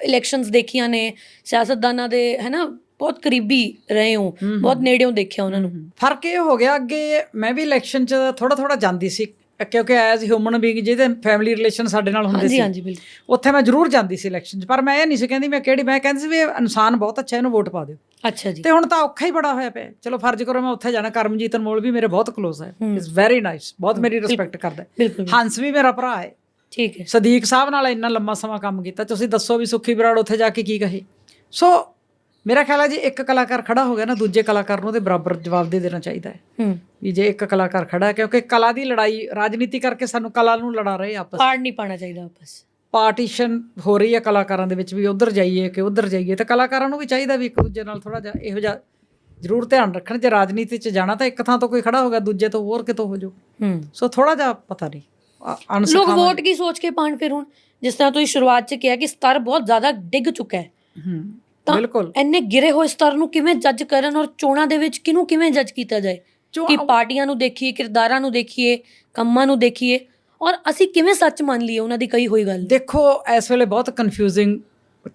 ਇਲੈਕਸ਼ਨਸ ਦੇਖੀਆਂ ਨੇ ਸਿਆਸਤਦਾਨਾਂ ਦੇ ਹੈਨਾ ਬਹੁਤ ਕਰੀਬੀ ਰਹੇ ਹੋ ਬਹੁਤ ਨੇੜਿਓਂ ਦੇਖਿਆ ਉਹਨਾਂ ਨੂੰ।
ਫ਼ਰਕ ਇਹ ਹੋ ਗਿਆ ਅੱਗੇ ਮੈਂ ਵੀ ਇਲੈਕਸ਼ਨ 'ਚ ਥੋੜਾ ਥੋੜਾ ਜਾਂਦੀ ਸੀ। ਕਿਉਂਕਿ ਐਜ਼ ਹਿਊਮਨ ਬੀਇੰਗ ਜਿਹਦੇ ਫੈਮਿਲੀ ਰਿਲੇਸ਼ਨ ਸਾਡੇ ਨਾਲ ਹੁੰਦੇ
ਹਾਂਜੀ
ਸੀ।
ਹਾਂਜੀ ਬਿਲਕੁਲ।
ਉੱਥੇ ਮੈਂ ਜ਼ਰੂਰ ਜਾਂਦੀ ਸੀ ਇਲੈਕਸ਼ਨ 'ਚ ਪਰ ਮੈਂ ਇਹ ਨਹੀਂ ਸੀ ਕਹਿੰਦੀ ਮੈਂ ਕਿਹੜੀ ਮੈਂ ਕਹਿੰਦੀ ਸੀ ਵੀ ਇਹ ਇਨਸਾਨ ਬਹੁਤ ਅੱਛਾ ਇਹਨੂੰ ਵੋਟ ਪਾ ਦਿਓ।
ਅੱਛਾ ਜੀ।
ਤੇ ਹੁਣ ਤਾਂ ਔਖਾ ਹੀ ਬੜਾ ਹੋਇਆ ਪਿਆ। ਚਲੋ ਫਰਜ਼ ਕਰੋ ਮੈਂ ਉੱਥੇ ਜਾਣਾ ਕਰਮਜੀਤ ਅਨਮੋਲ ਵੀ ਮੇਰੇ ਬਹੁਤ ক্লোਜ਼ ਹੈ। ਇਜ਼ ਵੈਰੀ ਨਾਈਸ ਬਹੁਤ ਮੇਰੀ ਰਿਸਪੈਕਟ ਕਰਦਾ।
ਬਿਲਕੁਲ
ਹੰਸ ਵੀ ਮੇਰਾ ਭਰਾ ਹੈ।
ਠੀਕ ਹੈ।
ਸਦੀਕ ਸਾਹਿਬ ਨਾਲ ਇੰਨਾ ਲੰਮਾ ਸਮਾਂ ਕੰਮ ਕੀਤਾ ਤੁਸੀਂ ਦੱਸੋ ਵੀ ਸੁੱਖੀ ਬਰਾੜ ਉੱਥੇ ਜਾ ਕੇ ਕੀ ਕਹੇ। ਸੋ ਮੇਰਾ ਖਿਆਲ ਹੈ ਜੀ ਇੱਕ ਕਲਾਕਾਰ ਖੜਾ ਹੋ ਗਿਆ ਨਾ ਦੂਜੇ ਕਲਾਕਾਰ ਨੂੰ ਉਹਦੇ ਬਰਾਬਰ ਜਵਾਬ ਦੇ ਦੇਣਾ ਚਾਹੀਦਾ ਹੈ।
ਹੂੰ।
ਵੀ ਜੇ ਇੱਕ ਕਲਾਕਾਰ ਖੜਾ ਹੈ ਕਿਉਂਕਿ ਕਲਾ ਦੀ ਲੜਾਈ ਰਾਜਨੀਤੀ ਕਰਕੇ ਸਾਨੂੰ ਕਲਾ ਨੂੰ ਲੜਾ ਰਹੇ ਆਪਸ।
ਪਾੜ ਨਹੀਂ ਪਾਣਾ ਚਾਹੀਦਾ ਆਪਸ।
ਪਾਰਟੀਸ਼ਨ ਹੋ ਰਹੀ ਹੈ ਕਲਾਕਾਰਾਂ ਦੇ ਵਿੱਚ ਵੀ ਉਧਰ ਜਾਈਏ ਕਿ ਉਧਰ ਜਾਈਏ ਤੇ ਕਲਾਕਾਰਾਂ ਨੂੰ ਵੀ ਚਾਹੀਦਾ ਵੀ ਇੱਕ ਦੂਜੇ ਨਾਲ ਥੋੜਾ ਜਿਹਾ ਇਹੋ ਜਿਹਾ ਜ਼ਰੂਰ ਧਿਆਨ ਰੱਖਣ। ਜੇ ਰਾਜਨੀਤੀ 'ਚ ਜਾਣਾ ਤਾਂ ਇੱਕ ਥਾਂ ਤੋਂ ਕੋਈ ਖੜਾ ਹੋ ਗਿਆ ਦੂਜੇ ਤੋਂ ਹੋਰ ਕਿਤੋਂ ਹੋ ਜਾਓ
ਹੂੰ।
ਸੋ ਥੋੜਾ ਜਿਹਾ ਪਤਾ ਨਹੀਂ
ਲੋਕ ਵੋਟ ਕੀ ਸੋਚ ਕੇ ਪਾਣ ਫਿਰ ਹੁਣ? ਜਿਸ ਤਰ੍ਹਾਂ ਤੁਸੀਂ ਸ਼ੁਰੂਆਤ 'ਚ ਕਿਹਾ ਕਿ ਸਤਰ ਬਹੁਤ ਜ਼ਿਆਦਾ ਡਿੱਗ ਚੁੱਕਾ ਹੈ।
ਹੂੰ।
ਤਾਂ
ਬਿਲਕੁਲ।
ਇੰਨੇ ਗਿਰੇ ਹੋਏ ਸਤਰ ਨੂੰ ਕਿਵੇਂ ਜੱਜ ਕਰਨ ਔਰ ਚੋਣਾਂ ਦੇ ਵਿੱਚ ਕਿਹਨੂੰ ਕਿਵੇਂ ਜੱਜ ਕੀਤਾ ਜਾਏ? ਕਿ ਪਾਰਟੀਆਂ ਨੂੰ ਦੇਖੀਏ ਕਿਰਦਾਰਾਂ ਨੂੰ ਦੇਖੀਏ ਕੰਮਾਂ ਨੂੰ ਦੇਖੀਏ ਔਰ ਅਸੀਂ ਕਿਵੇਂ ਸੱਚ ਮੰਨ ਲਈਏ ਉਹਨਾਂ ਦੀ ਕਹੀ ਹੋਈ ਗੱਲ
ਦੇਖੋ ਇਸ ਵੇਲੇ ਬਹੁਤ ਕਨਫਿਊਜ਼ਿੰਗ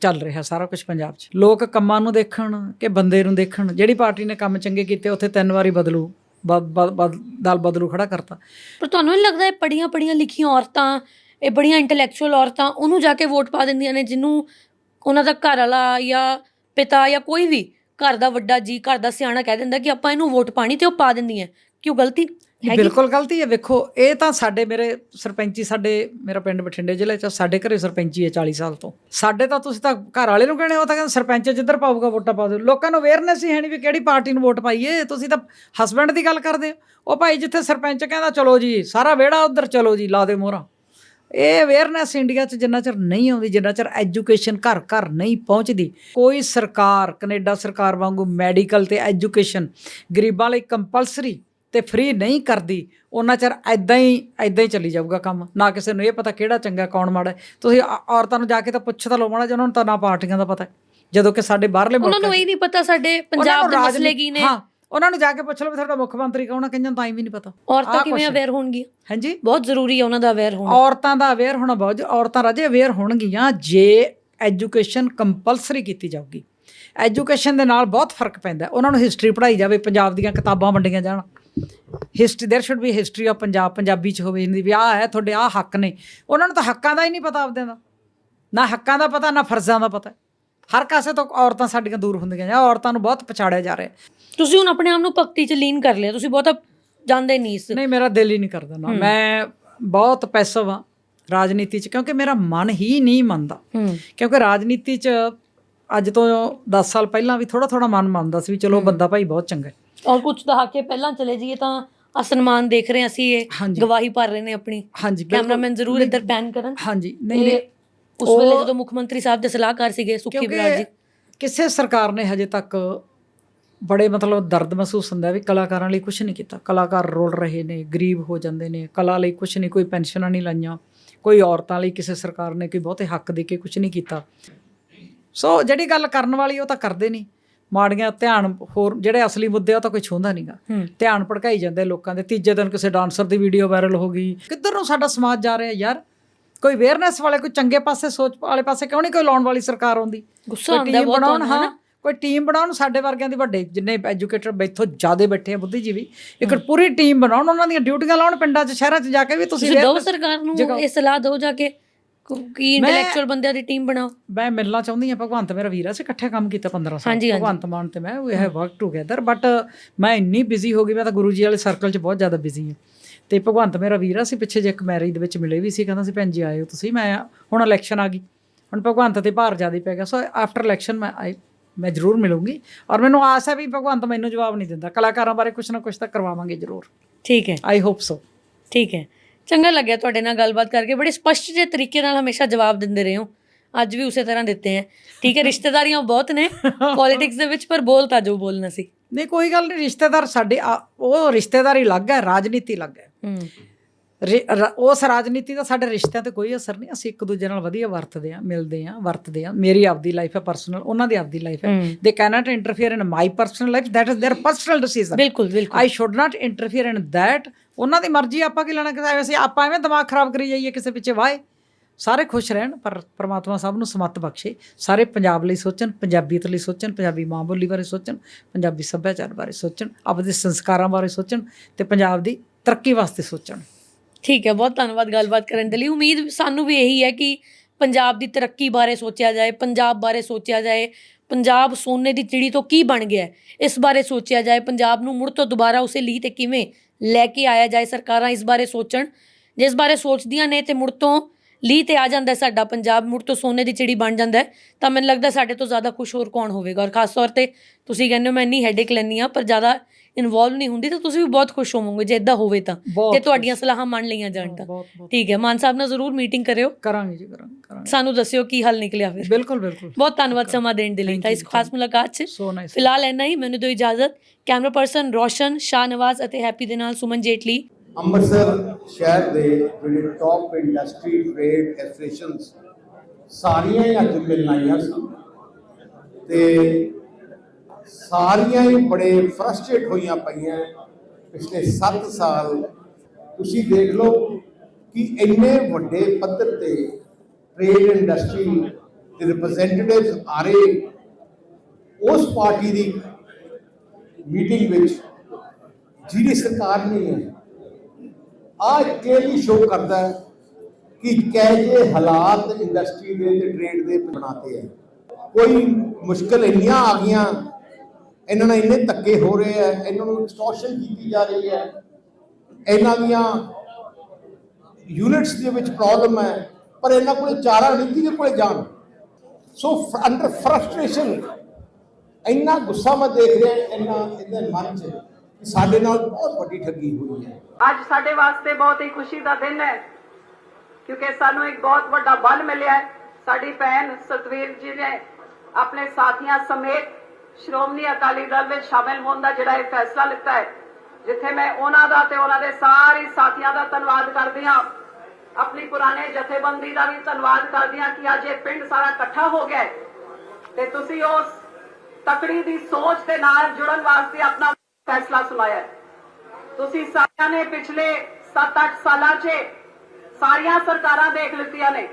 ਚੱਲ ਰਿਹਾ ਸਾਰਾ ਕੁਝ ਪੰਜਾਬ 'ਚ। ਲੋਕ ਕੰਮਾਂ ਨੂੰ ਦੇਖਣ ਕਿ ਬੰਦੇ ਨੂੰ ਦੇਖਣ। ਜਿਹੜੀ ਪਾਰਟੀ ਨੇ ਕੰਮ ਚੰਗੇ ਕੀਤੇ ਉੱਥੇ ਤਿੰਨ ਵਾਰੀ ਬਦਲੂ ਬਦ- ਬਦ- ਬਦ- ਦਲ ਬਦਲੂ ਖੜਾ ਕਰਤਾ।
ਪਰ ਤੁਹਾਨੂੰ ਨਹੀਂ ਲੱਗਦਾ ਇਹ ਪੜੀਆਂ ਪੜੀਆਂ ਲਿਖੀਆਂ ਔਰਤਾਂ ਇਹ ਬੜੀਆਂ ਇੰਟੈਲੈਕਚੁਅਲ ਔਰਤਾਂ ਉਹਨੂੰ ਜਾ ਕੇ ਵੋਟ ਪਾ ਦਿੰਦੀਆਂ ਨੇ ਜਿਹਨੂੰ ਉਹਨਾਂ ਦਾ ਘਰ ਵਾਲਾ ਜਾਂ ਪਿਤਾ ਜਾਂ ਕੋਈ ਵੀ ਘਰ ਦਾ ਵੱਡਾ ਜੀ ਘਰ ਦਾ ਸਿਆਣਾ ਕਹਿ ਦਿੰਦਾ ਕਿ ਆਪਾਂ ਇਹਨੂੰ ਵੋਟ ਪਾਣੀ ਤੇ ਉਹ ਪਾ ਦਿੰਦੀਆਂ ਕਿਉਂ ਗਲਤੀ? ਹੈਗੀ?
ਬਿਲਕੁਲ ਗਲਤੀ ਹੈ। ਵੇਖੋ ਇਹ ਤਾਂ ਸਾਡੇ ਮੇਰੇ ਸਰਪੰਚੀ ਸਾਡੇ ਮੇਰਾ ਪਿੰਡ ਬਠਿੰਡੇ ਜ਼ਿਲ੍ਹੇ 'ਚ ਸਾਡੇ ਘਰੇ ਸਰਪੰਚੀ ਹੈ 40 ਸਾਲ ਤੋਂ। ਸਾਡੇ ਤਾਂ ਤੁਸੀਂ ਤਾਂ ਘਰ ਵਾਲੇ ਨੂੰ ਕਹਿੰਦੇ ਹੋ ਤਾਂ ਕਹਿੰਦੇ ਸਰਪੰਚ ਜਿੱਧਰ ਪਾਊਗਾ ਵੋਟਾਂ ਪਾ ਦਿਓ। ਲੋਕਾਂ ਨੂੰ ਅਵੇਅਰਨੈਸ ਹੀ ਹੈ ਨਹੀਂ ਵੀ ਕਿਹੜੀ ਪਾਰਟੀ ਨੂੰ ਵੋਟ ਪਾਈਏ। ਤੁਸੀਂ ਤਾਂ ਹਸਬੰਡ ਦੀ ਗੱਲ ਕਰਦੇ ਹੋ। ਉਹ ਭਾਈ ਜਿੱਥੇ ਸਰਪੰਚ ਕਹਿੰਦਾ ਚਲੋ ਜੀ ਸਾਰਾ ਵਿਹੜਾ ਉਧਰ ਚਲੋ ਜੀ ਲਾ ਦੇ ਮੋਹਰਾਂ। ਇਹ ਅਵੇਅਰਨੈਸ ਇੰਡੀਆ 'ਚ ਜਿੰਨਾ ਚਿਰ ਨਹੀਂ ਆਉਂਦੀ ਜਿੰਨਾ ਚਿਰ ਐਜੂਕੇਸ਼ਨ ਘਰ ਘਰ ਨਹੀਂ ਪਹੁੰਚਦੀ ਕੋਈ ਸਰਕਾਰ ਕੈਨੇਡਾ ਸਰਕਾਰ ਵਾਂਗੂ ਮੈਡੀਕਲ ਤੇ ਐਜੂਕੇਸ਼ਨ ਗਰੀਬਾਂ ਲਈ ਕੰਪਲਸਰੀ ਤੇ ਫ੍ਰੀ ਨਹੀਂ ਕਰਦੀ ਉਹਨਾਂ ਚਿਰ ਐਦਾਂ ਹੀ ਐਦਾਂ ਹੀ ਚੱਲੀ ਜਾਊਗਾ ਕੰਮ ਨਾ ਕਿਸੇ ਨੂੰ ਇਹ ਪਤਾ ਕਿਹੜਾ ਚੰਗਾ ਕੌਣ ਮਾੜਾ। ਤੁਸੀਂ ਔਰਤਾਂ ਨੂੰ ਜਾ ਕੇ ਤਾਂ ਪੁੱਛ ਤਾਂ ਲਓ ਮਾੜਾ ਜਿਹਾ ਉਹਨਾਂ ਨੂੰ ਤਾਂ ਨਾ ਪਾਰਟੀਆਂ ਦਾ ਪਤਾ। ਜਦੋਂ ਕਿ ਸਾਡੇ ਬਾਹਰਲੇ
ਉਹਨਾਂ
ਮੁਲਕਾਂ
ਨੂੰ ਇਹ ਨਹੀਂ ਪਤਾ ਸਾਡੇ ਪੰਜਾਬ ਦੇ ਮਸਲੇ ਕੀ ਨੇ
ਹਾਂ ਉਹਨਾਂ ਨੂੰ ਜਾ ਕੇ ਪੁੱਛ ਲਓ ਵੀ ਤੁਹਾਡਾ ਮੁੱਖ ਮੰਤਰੀ ਕੌਣ ਹੈ ਕਈਆਂ ਨੂੰ ਤਾਂ ਹੀ ਵੀ ਨਹੀਂ ਪਤਾ
ਔਰਤਾਂ
ਆਹ
ਕਿਵੇਂ
question।
ਅਵੇਅਰ ਹੋਣਗੀਆਂ
ਹਾਂਜੀ
ਬਹੁਤ ਜ਼ਰੂਰੀ ਹੈ ਉਹਨਾਂ ਦਾ ਅਵੇਅਰ ਹੋਣਾ
ਔਰਤਾਂ ਦਾ ਅਵੇਅਰ ਹੋਣਾ ਬਹੁਤ ਜ- ਔਰਤਾਂ ਰਾਜੇ ਅਵੇਅਰ ਹੋਣਗੀਆਂ ਜੇ ਐਜੂਕੇਸ਼ਨ ਕੰਪਲਸਰੀ ਕੀਤੀ ਜਾਊਗੀ ਐਜੂਕੇਸ਼ਨ ਦੇ ਨਾਲ ਬਹੁਤ ਫਰਕ ਪੈਂਦਾ ਹੈ। ਉਹਨਾਂ ਨੂੰ ਹਿਸਟਰੀ ਪੜ੍ਹਾਈ ਜਾਵੇ ਪੰਜਾਬ ਦੀਆਂ ਕਿਤਾਬਾਂ ਵੰਡੀਆਂ ਜਾਣ history there should be history of Punjab Punjabi ਚ ਹੋਵੇ ਜਿੰਦੀ ਵੀ ਆਹ ਹੈ ਤੁਹਾਡੇ ਆਹ ਹੱਕ ਨੇ ਉਹਨਾਂ ਨੂੰ ਤਾਂ ਹੱਕਾਂ ਦਾ ਹੀ ਨਹੀਂ ਪਤਾ ਆਪਦਿਆਂ ਦਾ ਨਾ ਹੱਕਾਂ ਦਾ ਪਤਾ ਨਾ ਫਰਜ਼ਾਂ ਦਾ ਪਤਾ ਹਰ ਕਾਸੇ ਤੋਂ ਔਰਤਾਂ ਸਾਡੀਆਂ ਦੂਰ ਹੁੰਦੀਆਂ ਜਾਂ ਔਰਤਾਂ ਨੂੰ ਬਹੁਤ ਪਛਾੜਿਆ ਜਾ ਰਿਹਾ।
ਤੁਸੀਂ ਹੁਣ ਆਪਣੇ ਆਪ ਨੂੰ ਭਗਤੀ 'ਚ ਲੀਨ ਕਰ ਲਿਆ ਤੁਸੀਂ ਬਹੁਤਾ ਜਾਂਦੇ ਨਹੀਂ ਇਸ
ਨਹੀਂ ਮੇਰਾ ਦਿਲ ਹੀ ਨਹੀਂ ਕਰਦਾ ਨਾ। ਮੈਂ ਬਹੁਤ ਪੈਸਿਵ ਹਾਂ ਰਾਜਨੀਤੀ ਚ ਕਿਉਂਕਿ ਮੇਰਾ ਮਨ ਹੀ ਨਹੀਂ ਮੰਨਦਾ। ਕਿਉਂਕਿ ਰਾਜਨੀਤੀ 'ਚ ਅੱਜ ਤੋਂ 10 ਸਾਲ ਪਹਿਲਾਂ ਵੀ ਥੋੜਾ ਥੋੜਾ ਮਨ ਮੰਨਦਾ ਸੀ ਵੀ ਚਲੋ ਬੰਦਾ ਭਾਈ ਬਹੁਤ ਚੰਗਾ ਹੈ।
ਔਰ ਕੁਝ ਦਹਾਕੇ ਪਹਿਲਾਂ ਚਲੇ ਜਾਈਏ ਤਾਂ ਅਸਨਮਾਨ ਦੇਖ ਰਹੇ ਅਸੀਂ ਇਹ। ਗਵਾਹੀ ਭਰ ਰਹੇ ਨੇ ਆਪਣੀ।
ਹਾਂਜੀ।
ਕੈਮਰਾਮੈਨ ਜ਼ਰੂਰ ਇੱਧਰ ਪੈਨ ਕਰਨ।
ਹਾਂਜੀ। ਨਹੀਂ
ਉਸ ਵੇਲੇ ਜਦੋਂ ਮੁੱਖ ਮੰਤਰੀ ਸਾਹਿਬ ਦੇ ਸਲਾਹਕਾਰ ਸੀਗੇ ਸੁਖੀ ਬਰਾੜ ਜੀ।
ਕਿਉਂਕਿ ਕਿਸੇ ਸਰਕਾਰ ਨੇ ਹਜੇ ਤੱਕ ਬੜੇ ਮਤਲਬ ਦਰਦ ਮਹਿਸੂਸ ਹੁੰਦਾ ਵੀ ਕਲਾਕਾਰਾਂ ਲਈ ਕੁਝ ਨਹੀਂ ਕੀਤਾ। ਕਲਾਕਾਰ ਰੋਲ ਰਹੇ ਨੇ ਗਰੀਬ ਹੋ ਜਾਂਦੇ ਨੇ ਕਲਾ ਲਈ ਕੁਝ ਨਹੀਂ ਕੋਈ ਪੈਨਸ਼ਨਾਂ ਨਹੀਂ ਲਾਈਆਂ ਕੋਈ ਔਰਤਾਂ ਲਈ ਕਿਸੇ ਸਰਕਾਰ ਨੇ ਕੋਈ ਬਹੁਤੇ ਹੱਕ ਦੇ ਕੇ ਕੁਝ ਨਹੀਂ ਕੀਤਾ। ਸੋ ਜਿਹੜੀ ਗੱਲ ਕਰਨ ਵਾਲੀ ਉਹ ਤਾਂ ਕਰਦੇ ਨਹੀਂ। ਮਾੜੀਆਂ ਧਿਆਨ ਹੋਰ ਜਿਹੜੇ ਅਸਲੀ ਮੁੱਦੇ ਆ ਉਹ ਤਾਂ ਕੋਈ ਛੂੰਦਾ ਨਹੀਂਗਾ
ਹੂੰ।
ਧਿਆਨ ਭੜਕਾਈ ਜਾਂਦੇ ਲੋਕਾਂ ਦੇ। ਤੀਜੇ ਦਿਨ ਕਿਸੇ ਡਾਂਸਰ ਦੀ ਵੀਡੀਓ ਵਾਇਰਲ ਹੋ ਗਈ। ਕਿੱਧਰ ਨੂੰ ਸਾਡਾ ਸਮਾਜ ਜਾ ਰਿਹਾ ਯਾਰ? ਕੋਈ ਅਵੇਅਰਨੈਸ ਵਾਲੇ ਕੋਈ ਚੰਗੇ ਪਾਸੇ ਸੋਚ ਵਾਲੇ ਪਾਸੇ ਕਿਉਂ ਨਹੀਂ ਕੋਈ ਲਾਉਣ ਵਾਲੀ ਸਰਕਾਰ ਆਉਂਦੀ?
ਗੁੱਸਾ ਆਉਂਦਾ ਬਹੁਤ
ਬਣਾਉਣ ਹਾਂ ਕੋਈ ਟੀਮ ਬਣਾਉਣ ਸਾਡੇ ਵਰਗਿਆਂ ਦੀ ਵੱਡੇ ਜਿੰਨੇ ਐਜੂਕੇਟਡ ਬੈਠੋ ਜ਼ਿਆਦੇ ਬੈਠੇ ਆ ਬੁੱਧੀਜੀਵੀ ਇੱਕ ਪੂਰੀ ਟੀਮ ਬਣਾਉਣ ਉਹਨਾਂ ਦੀਆਂ ਡਿਊਟੀਆਂ ਲਾਉਣ ਪਿੰਡਾਂ 'ਚ ਸ਼ਹਿਰਾਂ 'ਚ ਜਾ ਕੇ ਵੀ ਤੁਸੀਂ awareness-
ਸਰਕਾਰ ਨੂੰ। ਇਹ ਸਲਾਹ ਦਿਓ ਜਾ ਕੇ ਕਿ ਇੰਟੈਲੈਕਚੁਅਲ ਬੰਦਿਆਂ ਦੀ ਟੀਮ ਬਣਾਓ।
ਮੈਂ ਮਿਲਣਾ ਚਾਹੁੰਦੀ ਹਾਂ ਭਗਵੰਤ ਮੇਰਾ ਵੀਰ ਆ ਸੀ ਇਕੱਠੇ ਕੰਮ ਕੀਤਾ 15 ਸਾਲ। ਭਗਵੰਤ ਮਾਨ ਤੇ ਮੈਂ ਵੀ ਹੈ ਵਰਕ ਟੂਗੇਦਰ ਬਟ ਮੈਂ ਇੰਨੀ ਬਿਜ਼ੀ ਹੋ ਗਈ ਮੈਂ ਤਾਂ ਗੁਰੂ ਜੀ ਵਾਲੇ ਸਰਕਲ 'ਚ ਬਹੁਤ ਜ਼ਿਆਦਾ ਬਿਜ਼ੀ ਹਾਂ। ਤੇ ਭਗਵੰਤ ਮੇਰਾ ਵੀਰ ਸੀ ਪਿੱਛੇ ਜੇ ਇੱਕ ਮੈਰਿਜ ਦੇ ਵਿੱਚ ਮਿਲੇ ਵੀ ਸੀ ਕਹਿੰਦਾ ਸੀ ਭੈਣ ਜੀ ਆਇਓ ਤੁਸੀਂ ਮੈਂ ਹੁਣ ਇਲੈਕਸ਼ਨ ਆ ਗਈ। ਹੁਣ ਭਗਵੰਤ ਤੇ ਭਾਰ ਜ਼ਿਆਦਾ ਪੈ ਗਿਆ। ਸੋ ਆਫਟਰ ਇਲੈਕਸ਼ਨ ਮੈਂ ਆਈ ਮੈਂ ਜ਼ਰੂਰ ਮਿਲੂੰਗੀ। ਔਰ ਮੈਨੂੰ ਆਸ ਹੈ ਵੀ ਭਗਵੰਤ ਮੈਨੂੰ ਜਵਾਬ ਨਹੀਂ ਦਿੰਦਾ। ਕਲਾਕਾਰਾਂ ਬਾਰੇ ਕੁਝ ਨਾ ਕੁਝ ਤਾਂ ਕਰਵਾਵਾਂਗੇ ਜ਼ਰੂਰ।
ਠੀਕ ਹੈ।
ਆਈ ਹੋਪ ਸੋ
ਠੀਕ ਹੈ। ਚੰਗਾ ਲੱਗਿਆ ਤੁਹਾਡੇ ਨਾਲ ਗੱਲਬਾਤ ਕਰਕੇ। ਬੜੇ ਸਪਸ਼ਟ ਜਿਹੇ ਤਰੀਕੇ ਨਾਲ ਹਮੇਸ਼ਾ ਜਵਾਬ ਦਿੰਦੇ ਰਹੇ ਹੋ। ਅੱਜ ਵੀ ਉਸੇ ਤਰ੍ਹਾਂ ਦਿੱਤੇ ਹੈ। ਠੀਕ ਹੈ ਰਿਸ਼ਤੇਦਾਰੀਆਂ ਬਹੁਤ ਨੇ। ਪੋਲਿਟਿਕਸ ਦੇ ਵਿੱਚ ਪਰ ਬੋਲ ਤਾਂ ਜੋ ਬੋਲਣਾ ਸੀ।
ਨਹੀਂ ਕੋਈ ਗੱਲ ਨਹੀਂ ਰਿਸ਼ਤੇਦਾਰ ਸਾਡੇ ਉਹ ਰਿਸ਼ਤੇਦਾਰੀ ਅਲੱਗ ਹੈ ਰਾਜਨੀਤੀ ਅਲੱਗ ਹੈ। ਉਸ ਰਾਜਨੀਤੀ ਦਾ ਸਾਡੇ ਰਿਸ਼ਤਿਆਂ ਤੇ ਕੋਈ ਅਸਰ ਨਹੀਂ ਅਸੀਂ ਇੱਕ ਦੂਜੇ ਨਾਲ ਵਧੀਆ ਵਰਤਦੇ ਆ ਮਿਲਦੇ ਆ ਵਰਤਦੇ ਆ ਮੇਰੀ ਆਪਦੀ ਲਾਈਫ ਹੈ ਪਰਸਨਲ ਉਹਨਾਂ ਦੀ ਆਪਦੀ ਲਾਈਫ ਹੈ
ਹੂੰ।
They can't interfere in my personal life that is their personal decision
ਬਿਲਕੁਲ ਬਿਲਕੁਲ
I should not interfere in that ਉਹਨਾਂ ਦੀ ਮਰਜ਼ੀ ਆਪਾਂ ਕੀ ਲੈਣਾ ਕਿਸੇ ਵੈਸੇ ਆਪਾਂ ਐਵੇਂ ਦਿਮਾਗ ਖਰਾਬ ਕਰੀ ਜਾਈਏ ਕਿਸੇ ਪਿੱਛੇ ਵਾਏ ਸਾਰੇ ਖੁਸ਼ ਰਹਿਣ ਪਰ ਪ੍ਰਮਾਤਮਾ ਸਭ ਨੂੰ ਸਮੱਤ ਬਖਸ਼ੇ ਸਾਰੇ ਪੰਜਾਬ ਲਈ ਸੋਚਣ ਪੰਜਾਬੀਅਤ ਲਈ ਸੋਚਣ ਪੰਜਾਬੀ ਮਾਂ ਬੋਲੀ ਬਾਰੇ ਸੋਚਣ ਪੰਜਾਬੀ ਸੱਭਿਆਚਾਰ ਬਾਰੇ ਸੋਚਣ ਆਪਦੇ ਸੰਸਕਾਰਾਂ ਬਾਰੇ ਸੋਚਣ ਤੇ ਪੰਜਾਬ ਦੀ ਤਰੱਕੀ ਵਾਸਤੇ ਸੋਚਣ।
ਠੀਕ ਹੈ ਬਹੁਤ ਧੰਨਵਾਦ ਗੱਲਬਾਤ ਕਰਨ ਦੇ ਲਈ। ਉਮੀਦ ਸਾਨੂੰ ਵੀ ਇਹੀ ਹੈ ਕਿ ਪੰਜਾਬ ਦੀ ਤਰੱਕੀ ਬਾਰੇ ਸੋਚਿਆ ਜਾਏ ਪੰਜਾਬ ਬਾਰੇ ਸੋਚਿਆ ਜਾਏ ਪੰਜਾਬ ਸੋਨੇ ਦੀ ਚਿੜੀ ਤੋਂ ਕੀ ਬਣ ਗਿਆ ਹੈ, ਇਸ ਬਾਰੇ ਸੋਚਿਆ ਜਾਏ ਪੰਜਾਬ ਨੂੰ ਮੁੜ ਤੋਂ ਦੁਬਾਰਾ ਉਸੇ ਲੀਹ ਤੇ ਕਿਵੇਂ ਲੈ ਕੇ ਆਇਆ ਜਾਏ ਸਰਕਾਰਾਂ ਇਸ ਬਾਰੇ ਸੋਚਣ। ਜੇ ਇਸ ਬਾਰੇ ਸੋਚਦੀਆਂ ਨੇ ਤੇ ਮੁੜ ਤੋਂ ਲੀਹ ਤੇ ਆ ਜਾਂਦਾ ਹੈ ਸਾਡਾ ਪੰਜਾਬ ਮੁੜ ਤੋਂ ਸੋਨੇ ਦੀ ਚਿੜੀ ਬਣ ਜਾਂਦਾ ਹੈ ਤਾਂ ਮੈਨੂੰ ਲੱਗਦਾ ਸਾਡੇ ਤੋਂ ਜ਼ਿਆਦਾ ਖੁਸ਼ ਹੋਰ ਕੌਣ ਹੋਵੇਗਾ। ਔਰ ਖਾਸ ਤੌਰ ਤੇ ਤੁਸੀਂ ਕਹਿੰਦੇ ਹੋ ਮੈਂ ਇੰਨੀ ਹੈਡੇਕ ਲੈਂਦੀ ਆ ਪਰ ਜ਼ਿਆਦਾ ਇਨਵੋਲਵ ਨਹੀਂ ਹੁੰਦੀ ਤਾਂ ਤੁਸੀਂ ਵੀ ਬਹੁਤ ਖੁਸ਼ ਹੋਵੋਗੇ ਜੇ ਇਦਾਂ ਹੋਵੇ ਤਾਂ ਜੇ ਤੁਹਾਡੀਆਂ ਸਲਾਹਾਂ ਮੰਨ ਲਈਆਂ ਜਾਣ ਤਾਂ। ਠੀਕ ਹੈ ਮਾਨ ਸਾਹਿਬ ਨਾਲ ਜ਼ਰੂਰ ਮੀਟਿੰਗ ਕਰਿਓ।
ਕਰਾਂਗੇ ਜੀ ਕਰਾਂਗੇ
ਸਾਨੂੰ ਦੱਸਿਓ ਕੀ ਹੱਲ ਨਿਕਲਿਆ ਫਿਰ।
ਬਿਲਕੁਲ ਬਿਲਕੁਲ।
ਬਹੁਤ ਧੰਨਵਾਦ ਸਮਾਂ ਦੇਣ ਦੇ ਲਈ ਤਾਂ ਇਸ ਖਾਸ ਮੁਲਾਕਾਤ 'ਚ।
ਸੋ ਨਾਈਸ
ਫਿਲਹਾਲ ਇੰਨਾ ਹੀ ਮੈਨੂੰ ਦਿਓ ਇਜਾਜ਼ਤ। ਕੈਮਰਾ ਪਰਸਨ ਰੋਸ਼ਨ ਸ਼ਾਹਨਵਾਜ਼ ਅਤੇ ਹੈਪੀ ਦੇ ਨਾਲ ਸੁਮਨ ਜੇਟਲੀ।
ਅੰਮ੍ਰਿਤਸਰ ਸ਼ਹਿਰ ਦੇ ਜਿਹੜੇ ਟੌਪ ਇੰਡਸਟਰੀ ਟ੍ਰੇਡ ਐਸੋਸੀਏਸ਼ਨਸ ਸਾਰੀਆਂ ਹੀ ਅੱਜ ਮਿਲਣ ਆਈਆਂ ਸੀ ਤੇ ਸਾਰੀਆਂ ਹੀ ਬੜੇ ਫਰਸਟ੍ਰੇਟ ਹੋਈਆਂ ਪਈਆਂ ਪਿਛਲੇ 7 ਸਾਲ। ਤੁਸੀਂ ਦੇਖ ਲਓ ਕਿ ਇੰਨੇ ਵੱਡੇ ਪੱਧਰ ਤੇ ਟ੍ਰੇਡ ਇੰਡਸਟਰੀ ਦੇ ਰਿਪਰੈਜ਼ੈਂਟੇਟਿਵਸ ਆ ਰਹੇ। ਉਸ ਪਾਰਟੀ ਦੀ ਮੀਟਿੰਗ ਵਿੱਚ ਜਿਹੜੀ ਸਰਕਾਰ ਨਹੀਂ ਹੈ ਆ ਕਲੀਅਰਲੀ ਸ਼ੋਅ ਕਰਦਾ ਹੈ ਕਿ ਕਹੇ ਹਾਲਾਤ ਇੰਡਸਟਰੀ ਦੇ ਤੇ ਟ੍ਰੇਡ ਦੇ ਬਣਾਤੇ ਹੈ। ਕੋਈ ਮੁਸ਼ਕਲ ਇੰਨੀਆਂ ਆ ਗਈਆਂ ਇਹਨਾਂ ਨਾਲ ਇੰਨੇ ਧੱਕੇ ਹੋ ਰਹੇ ਆ, ਇਹਨਾਂ ਨੂੰ ਐਕਸਟੋਰਸ਼ਨ ਕੀਤੀ ਜਾ ਰਹੀ ਹੈ। ਇਹਨਾਂ ਦੀਆਂ ਯੂਨਿਟਸ ਦੇ ਵਿੱਚ ਪ੍ਰੋਬਲਮ ਹੈ, ਪਰ ਇਹਨਾਂ ਕੋਲੇ ਚਾਰਾ ਨਹੀਂ ਕਿਹਦੇ ਕੋਲੇ ਜਾਣ। ਸੋ ਅੰਡਰ ਫਰਸਟ੍ਰੇਸ਼ਨ ਇੰਨਾ ਗੁੱਸਾ ਮੈਂ ਦੇਖ ਰਿਹਾ ਇਹਨਾਂ ਇਹਦੇ ਮਨ 'ਚ ਸਾਡੇ ਨਾਲ ਬਹੁਤ ਵੱਡੀ ਠੱਗੀ ਹੋਈ ਹੈ।
ਅੱਜ ਸਾਡੇ ਵਾਸਤੇ ਬਹੁਤ ਹੀ ਖੁਸ਼ੀ ਦਾ ਦਿਨ ਹੈ, ਕਿਉਂਕਿ ਸਾਨੂੰ ਇੱਕ ਬਹੁਤ ਵੱਡਾ ਬਲ ਮਿਲਿਆ ਹੈ। ਸਾਡੀ ਭੈਣ ਸਤਵੀਰ ਜੀ ਨੇ ਆਪਣੇ ਸਾਥੀਆਂ ਸਮੇਤ ਸ਼੍ਰੋਮਣੀ ਅਕਾਲੀ ਦਲ ਵਿੱਚ ਸ਼ਾਮਿਲ ਹੋਣ ਦਾ ਜਿਹੜਾ ਇਹ ਫੈਸਲਾ ਲਿੱਤਾ ਹੈ, ਜਿੱਥੇ ਮੈਂ ਉਹਨਾਂ ਦਾ ਤੇ ਉਹਨਾਂ ਦੇ ਸਾਰੇ ਸਾਥੀਆਂ ਦਾ ਧੰਨਵਾਦ ਕਰਦੀ ਹਾਂ। ਆਪਣੀ ਪੁਰਾਣੇ ਜਥੇਬੰਦੀ ਦਾ ਵੀ ਧੰਨਵਾਦ ਕਰਦੀ ਹਾਂ ਕਿ ਅੱਜ ਇਹ ਪਿੰਡ ਸਾਰਾ ਇਕੱਠਾ ਹੋ ਗਿਆ ਤੇ ਤੁਸੀਂ ਉਸ ਤਕੜੀ ਦੀ ਸੋਚ ਦੇ ਨਾਲ ਜੁੜਨ ਵਾਸਤੇ ਆਪਣਾ ਫੈਸਲਾ ਸੁਣਾਇਆ ਤੁਸੀਂ ਸਾਰਿਆਂ ਨੇ ਪਿਛਲੇ 7-8 ਸਾਲਾਂ 'ਚ ਸਾਰੀਆਂ ਸਰਕਾਰਾਂ ਦੇਖ ਲਿੱਤੀਆਂ ਨੇ।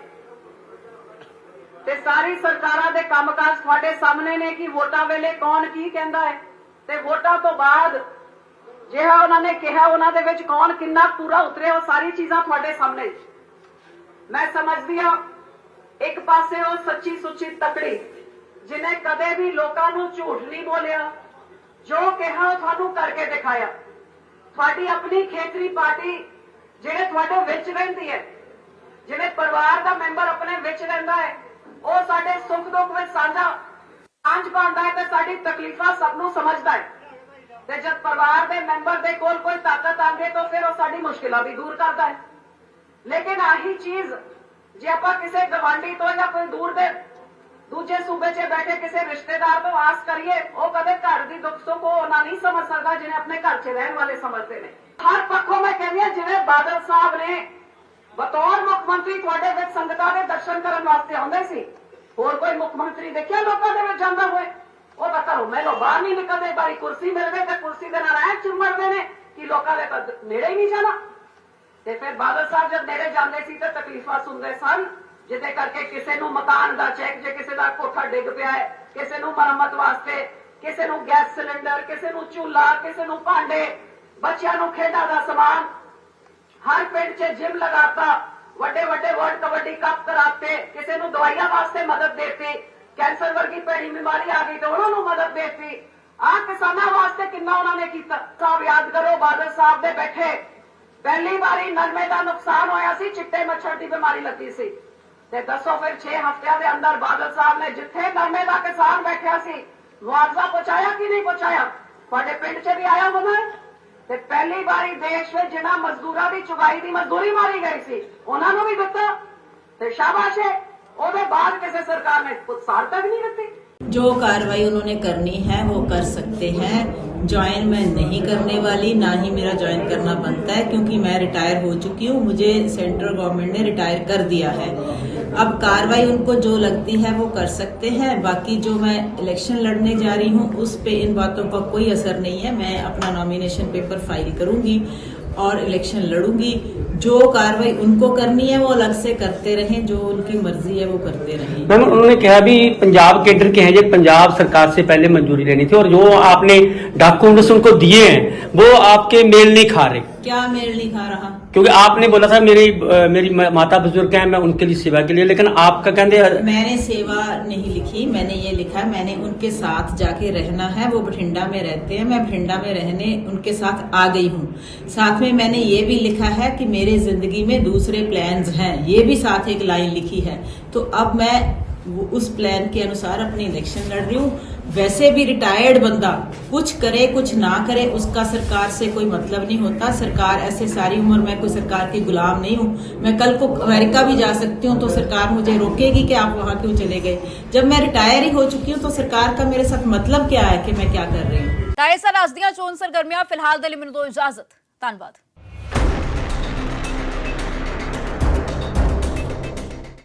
ਤੇ ਸਾਰੀ ਸਰਕਾਰਾਂ ਦੇ ਕੰਮਕਾਜ ਤੁਹਾਡੇ ਸਾਹਮਣੇ ਨੇ ਕਿ ਵੋਟਾਂ ਵੇਲੇ ਕੌਣ ਕੀ ਕਹਿੰਦਾ ਹੈ? ਤੇ ਵੋਟਾਂ ਤੋਂ ਬਾਅਦ ਜਿਹੜਾ ਉਹਨਾਂ ਨੇ ਕਿਹਾ, ਉਹਨਾਂ ਦੇ ਵਿੱਚ ਕੌਣ ਕਿੰਨਾ ਪੂਰਾ ਉਤਰਿਆ, ਉਹ ਸਾਰੀ ਚੀਜ਼ਾਂ ਤੁਹਾਡੇ ਸਾਹਮਣੇ ਮੈਂ ਸਮਝਦੀ ਹਾਂ, ਇੱਕ ਪਾਸੇ ਉਹ ਸੱਚੀ ਸੁੱਚੀ ਤਕੜੀ, ਜਿਨੇ ਕਦੇ ਵੀ ਲੋਕਾਂ ਨੂੰ ਝੂਠ ਨਹੀਂ ਬੋਲਿਆ, ਜੋ ਕਿਹਾ ਉਹ ਤੁਹਾਨੂੰ ਕਰਕੇ ਦਿਖਾਇਆ। ਤੁਹਾਡੀ ਆਪਣੀ ਖੇਤਰੀ ਪਾਰਟੀ ਜਿਹੜੇ ਤੁਹਾਡੇ ਵਿੱਚ ਰਹਿੰਦੀ ਹੈ, ਜਿਵੇਂ ਪਰਿਵਾਰ ਦਾ ਮੈਂਬਰ ਆਪਣੇ ਵਿੱਚ ਰਹਿੰਦਾ ਹੈ ਉਹ ਸਾਡੇ ਸੁੱਖ ਦੁੱਖ ਵਿੱਚ ਸਾਂਝਾ ਸਾਂਝ ਪਾਉਂਦਾ ਹੈ ਤੇ ਸਾਡੀ ਤਕਲੀਫਾਂ ਸਭ ਨੂੰ ਸਮਝਦਾ ਹੈ। ਤੇ ਜਦ ਪਰਿਵਾਰ ਦੇ ਮੈਂਬਰ ਦੇ ਕੋਲ ਕੋਈ ਤਾਕਤ ਆਉਂਦੀ ਤਾਂ ਫਿਰ ਉਹ ਸਾਡੀ ਮੁਸ਼ਕਿਲਾਂ ਵੀ ਦੂਰ ਕਰਦਾ ਹੈ। ਲੇਕਿਨ ਆਹੀ ਚੀਜ਼ ਜੇ ਆਪਾਂ ਕਿਸੇ ਗਵਾਂਢੀ ਤੋਂ ਜਾਂ ਕੋਈ ਦੂਰ ਦੇ ਦੂਜੇ ਸੂਬੇ 'ਚ ਬੈਠੇ ਕਿਸੇ ਰਿਸ਼ਤੇਦਾਰ ਤੋਂ ਆਸ ਕਰੀਏ, ਉਹ ਕਦੇ ਘਰ ਦੀ ਦੁੱਖ ਸੁੱਖ ਉਹਨਾਂ ਨਹੀਂ ਸਮਝ ਸਕਦਾ ਜਿਹਨੇ ਆਪਣੇ ਘਰ 'ਚ ਰਹਿਣ ਵਾਲੇ ਸਮਝਦੇ ਨੇ। ਹਰ ਪੱਖੋਂ ਮੈਂ ਕਹਿੰਦੀ ਹਾਂ, ਜਿਵੇਂ ਬਾਦਲ ਸਾਹਿਬ ਨੇ ਬਤੌਰ ਮੁੱਖ ਮੰਤਰੀ ਤੁਹਾਡੇ ਵਿੱਚ ਸੰਗਤਾਂ ਦੇ ਦਰਸ਼ਨ ਕਰਨ ਵਾਸਤੇ ਆਉਂਦੇ ਸੀ। ਹੋਰ ਕੋਈ ਮੁੱਖ ਮੰਤਰੀ ਦੇਖਿਆ ਲੋਕਾਂ ਦੇ ਵਿੱਚ ਜਾਂਦਾ ਹੋਏ ਉਹ ਤਾਂ ਘਰੋਂ ਮੈਲੋਂ ਬਾਹਰ ਨਹੀਂ ਨਿਕਲਦੇ ਬਾਰੀ ਕੁਰਸੀ ਮਿਲ ਤੇ ਕੁਰਸੀ ਦੇ ਨਾਲ ਐ ਚੁੰਮੜਦੇ ਨੇ ਕਿ ਲੋਕਾਂ ਦੇ ਨੇੜੇ ਹੀ ਨਹੀਂ ਜਾਣਾ। ਤੇ ਫਿਰ ਬਾਦਲ ਸਾਹਿਬ ਜਦ ਨੇੜੇ ਜਾਂਦੇ ਸੀ ਤਾਂ ਤਕਲੀਫਾਂ ਸੁਣਦੇ ਸਨ, ਜਿਹਦੇ ਕਰਕੇ ਕਿਸੇ ਨੂੰ ਮਕਾਨ ਦਾ ਚੈੱਕ, ਜੇ ਕਿਸੇ ਦਾ ਕੋਠਾ ਡਿੱਗ ਪਿਆ ਹੈ, ਕਿਸੇ ਨੂੰ ਮਰਮਤ ਵਾਸਤੇ, ਕਿਸੇ ਨੂੰ ਗੈਸ ਸਿਲੰਡਰ, ਕਿਸੇ ਨੂੰ ਚੁੱਲ੍ਹਾ, ਕਿਸੇ ਨੂੰ ਭਾਂਡੇ, ਬੱਚਿਆਂ ਨੂੰ ਖੇਡਾਂ ਦਾ ਸਮਾਨ ਹਰ ਪਿੰਡ 'ਚ ਜਿਮ ਲਗਾਤਾ, ਵੱਡੇ ਵੱਡੇ ਵਰਲਡ ਕਬੱਡੀ ਕੱਪ ਕਰਾਤੇ, ਕਿਸੇ ਨੂੰ ਦਵਾਈਆਂ ਵਾਸਤੇ ਮਦਦ ਦੇਤੀ, ਕੈਂਸਰ ਵਰਗੀ ਭੈੜੀ ਬਿਮਾਰੀ ਆ ਗਈ ਤੇ ਉਹਨਾਂ ਨੂੰ ਮਦਦ ਦੇਤੀ। ਆ ਕਿਸਾਨਾਂ ਵਾਸਤੇ ਕਿੰਨਾ ਉਹਨਾਂ ਨੇ ਕੀਤਾ। ਸਾਹਿਬ, ਯਾਦ ਕਰੋ, ਬਾਦਲ ਸਾਹਿਬ ਦੇ ਬੈਠੇ। ਪਹਿਲੀ ਵਾਰੀ ਨਰਮੇ ਦਾ ਨੁਕਸਾਨ ਹੋਇਆ ਸੀ, ਚਿੱਟੇ ਮੱਛਰ ਦੀ ਬਿਮਾਰੀ ਲੱਗੀ ਸੀ। ਤੇ ਦੱਸੋ ਫਿਰ 6 ਹਫ਼ਤਿਆਂ ਦੇ ਅੰਦਰ ਬਾਦਲ ਸਾਹਿਬ ਨੇ ਜਿੱਥੇ ਨਰਮੇ ਦਾ ਕਿਸਾਨ ਬੈਠਿਆ ਸੀ, ਮੁਆਵਜ਼ਾ ਪਹੁੰਚਾਇਆ ਕਿ ਨਹੀਂ ਪਹੁੰਚਾਇਆ? ਤੁਹਾਡੇ ਪਿੰਡ 'ਚ ਵੀ ਆਇਆ ਹੋਣਾ? ਤੇ ਪਹਿਲੀ ਵਾਰੀ ਦੇਸ਼ ਵਿੱਚ ਜਿਹਨਾਂ ਮਜ਼ਦੂਰਾਂ ਦੀ ਚੁਗਾਈ ਦੀ ਮਜ਼ਦੂਰੀ ਮਾਰੀ ਗਈ ਸੀ ਉਹਨਾਂ ਨੂੰ ਵੀ ਦਿੱਤਾ ਤੇ ਸ਼ਾਬਾਸ਼ ਹੈ ਉਹਦੇ ਬਾਅਦ ਕਿਸੇ ਸਰਕਾਰ ਨੇ ਕੁਝ ਸਾਰ ਤੱਕ ਨਹੀਂ ਦਿੱਤੀ
जो कार्रवाई उन्होंने करनी है वो कर सकते हैं ज्वाइन मैं नहीं करने वाली ना ही मेरा ज्वाइन करना बनता है क्योंकि मैं रिटायर हो चुकी हूँ मुझे सेंट्रल गवर्नमेंट ने रिटायर कर दिया है अब कार्रवाई उनको जो लगती है वो कर सकते हैं। बाकी जो मैं इलेक्शन लड़ने जा रही हूँ उस पे इन बातों का कोई असर नहीं है। मैं अपना नॉमिनेशन पेपर फ़ाइल करूँगी और इलेक्शन लड़ूँगी। जो कार्रवाई उनको करनी है वो अलग से करते रहें। जो उनकी मर्ज़ी है वो करते रहें।
मैम उन्होंने कहा भी पंजाब केडर के हैं जो पंजाब सरकार से पहले मंजूरी लेनी थी और जो आपने डॉक्यूमेंट्स उनको दिए हैं वो आपके मेल नहीं खा रहे।
क्या मेल नहीं खा रहा?
क्योंकि आपने बोला था मेरी मेरी माता बुज़ुर्ग हैं, मैं उनके लिए सेवा के लिए, लेकिन आपका कहते
मैंने सेवा नहीं लिखी, मैंने ये लिखा है, मैंने उनके साथ जाके रहना है, वो बठिंडा में रहते हैं, मैं बठिंडा में रहने उनके साथ आ गई हूँ। साथ में मैंने ये भी लिखा है कि मेरे ज़िंदगी में दूसरे प्लान्स हैं, ये भी साथ एक लाइन लिखी है। तो अब मैं उस प्लान के अनुसार अपनी इलेक्शन लड़ रही हूँ वैसे भी रिटायर्ड बंदा, कुछ करे, कुछ ना करे, उसका सरकार से कोई मतलब नहीं होता। सरकार ऐसे सारी उम्र, मैं कोई सरकार की गुलाम नहीं हूँ। मैं कल को अमेरिका भी जा सकती हूँ तो सरकार मुझे रोकेगी कि आप वहाँ क्यों चले गए? जब मैं रिटायर ही हो चुकी हूँ तो सरकार का मेरे साथ मतलब क्या है कि मैं क्या कर रही हूँ?
तारे सर, आज चोन सरगर्मियाँ, फ़िलहाल दिल्ली में दो इजाज़त। धनबाद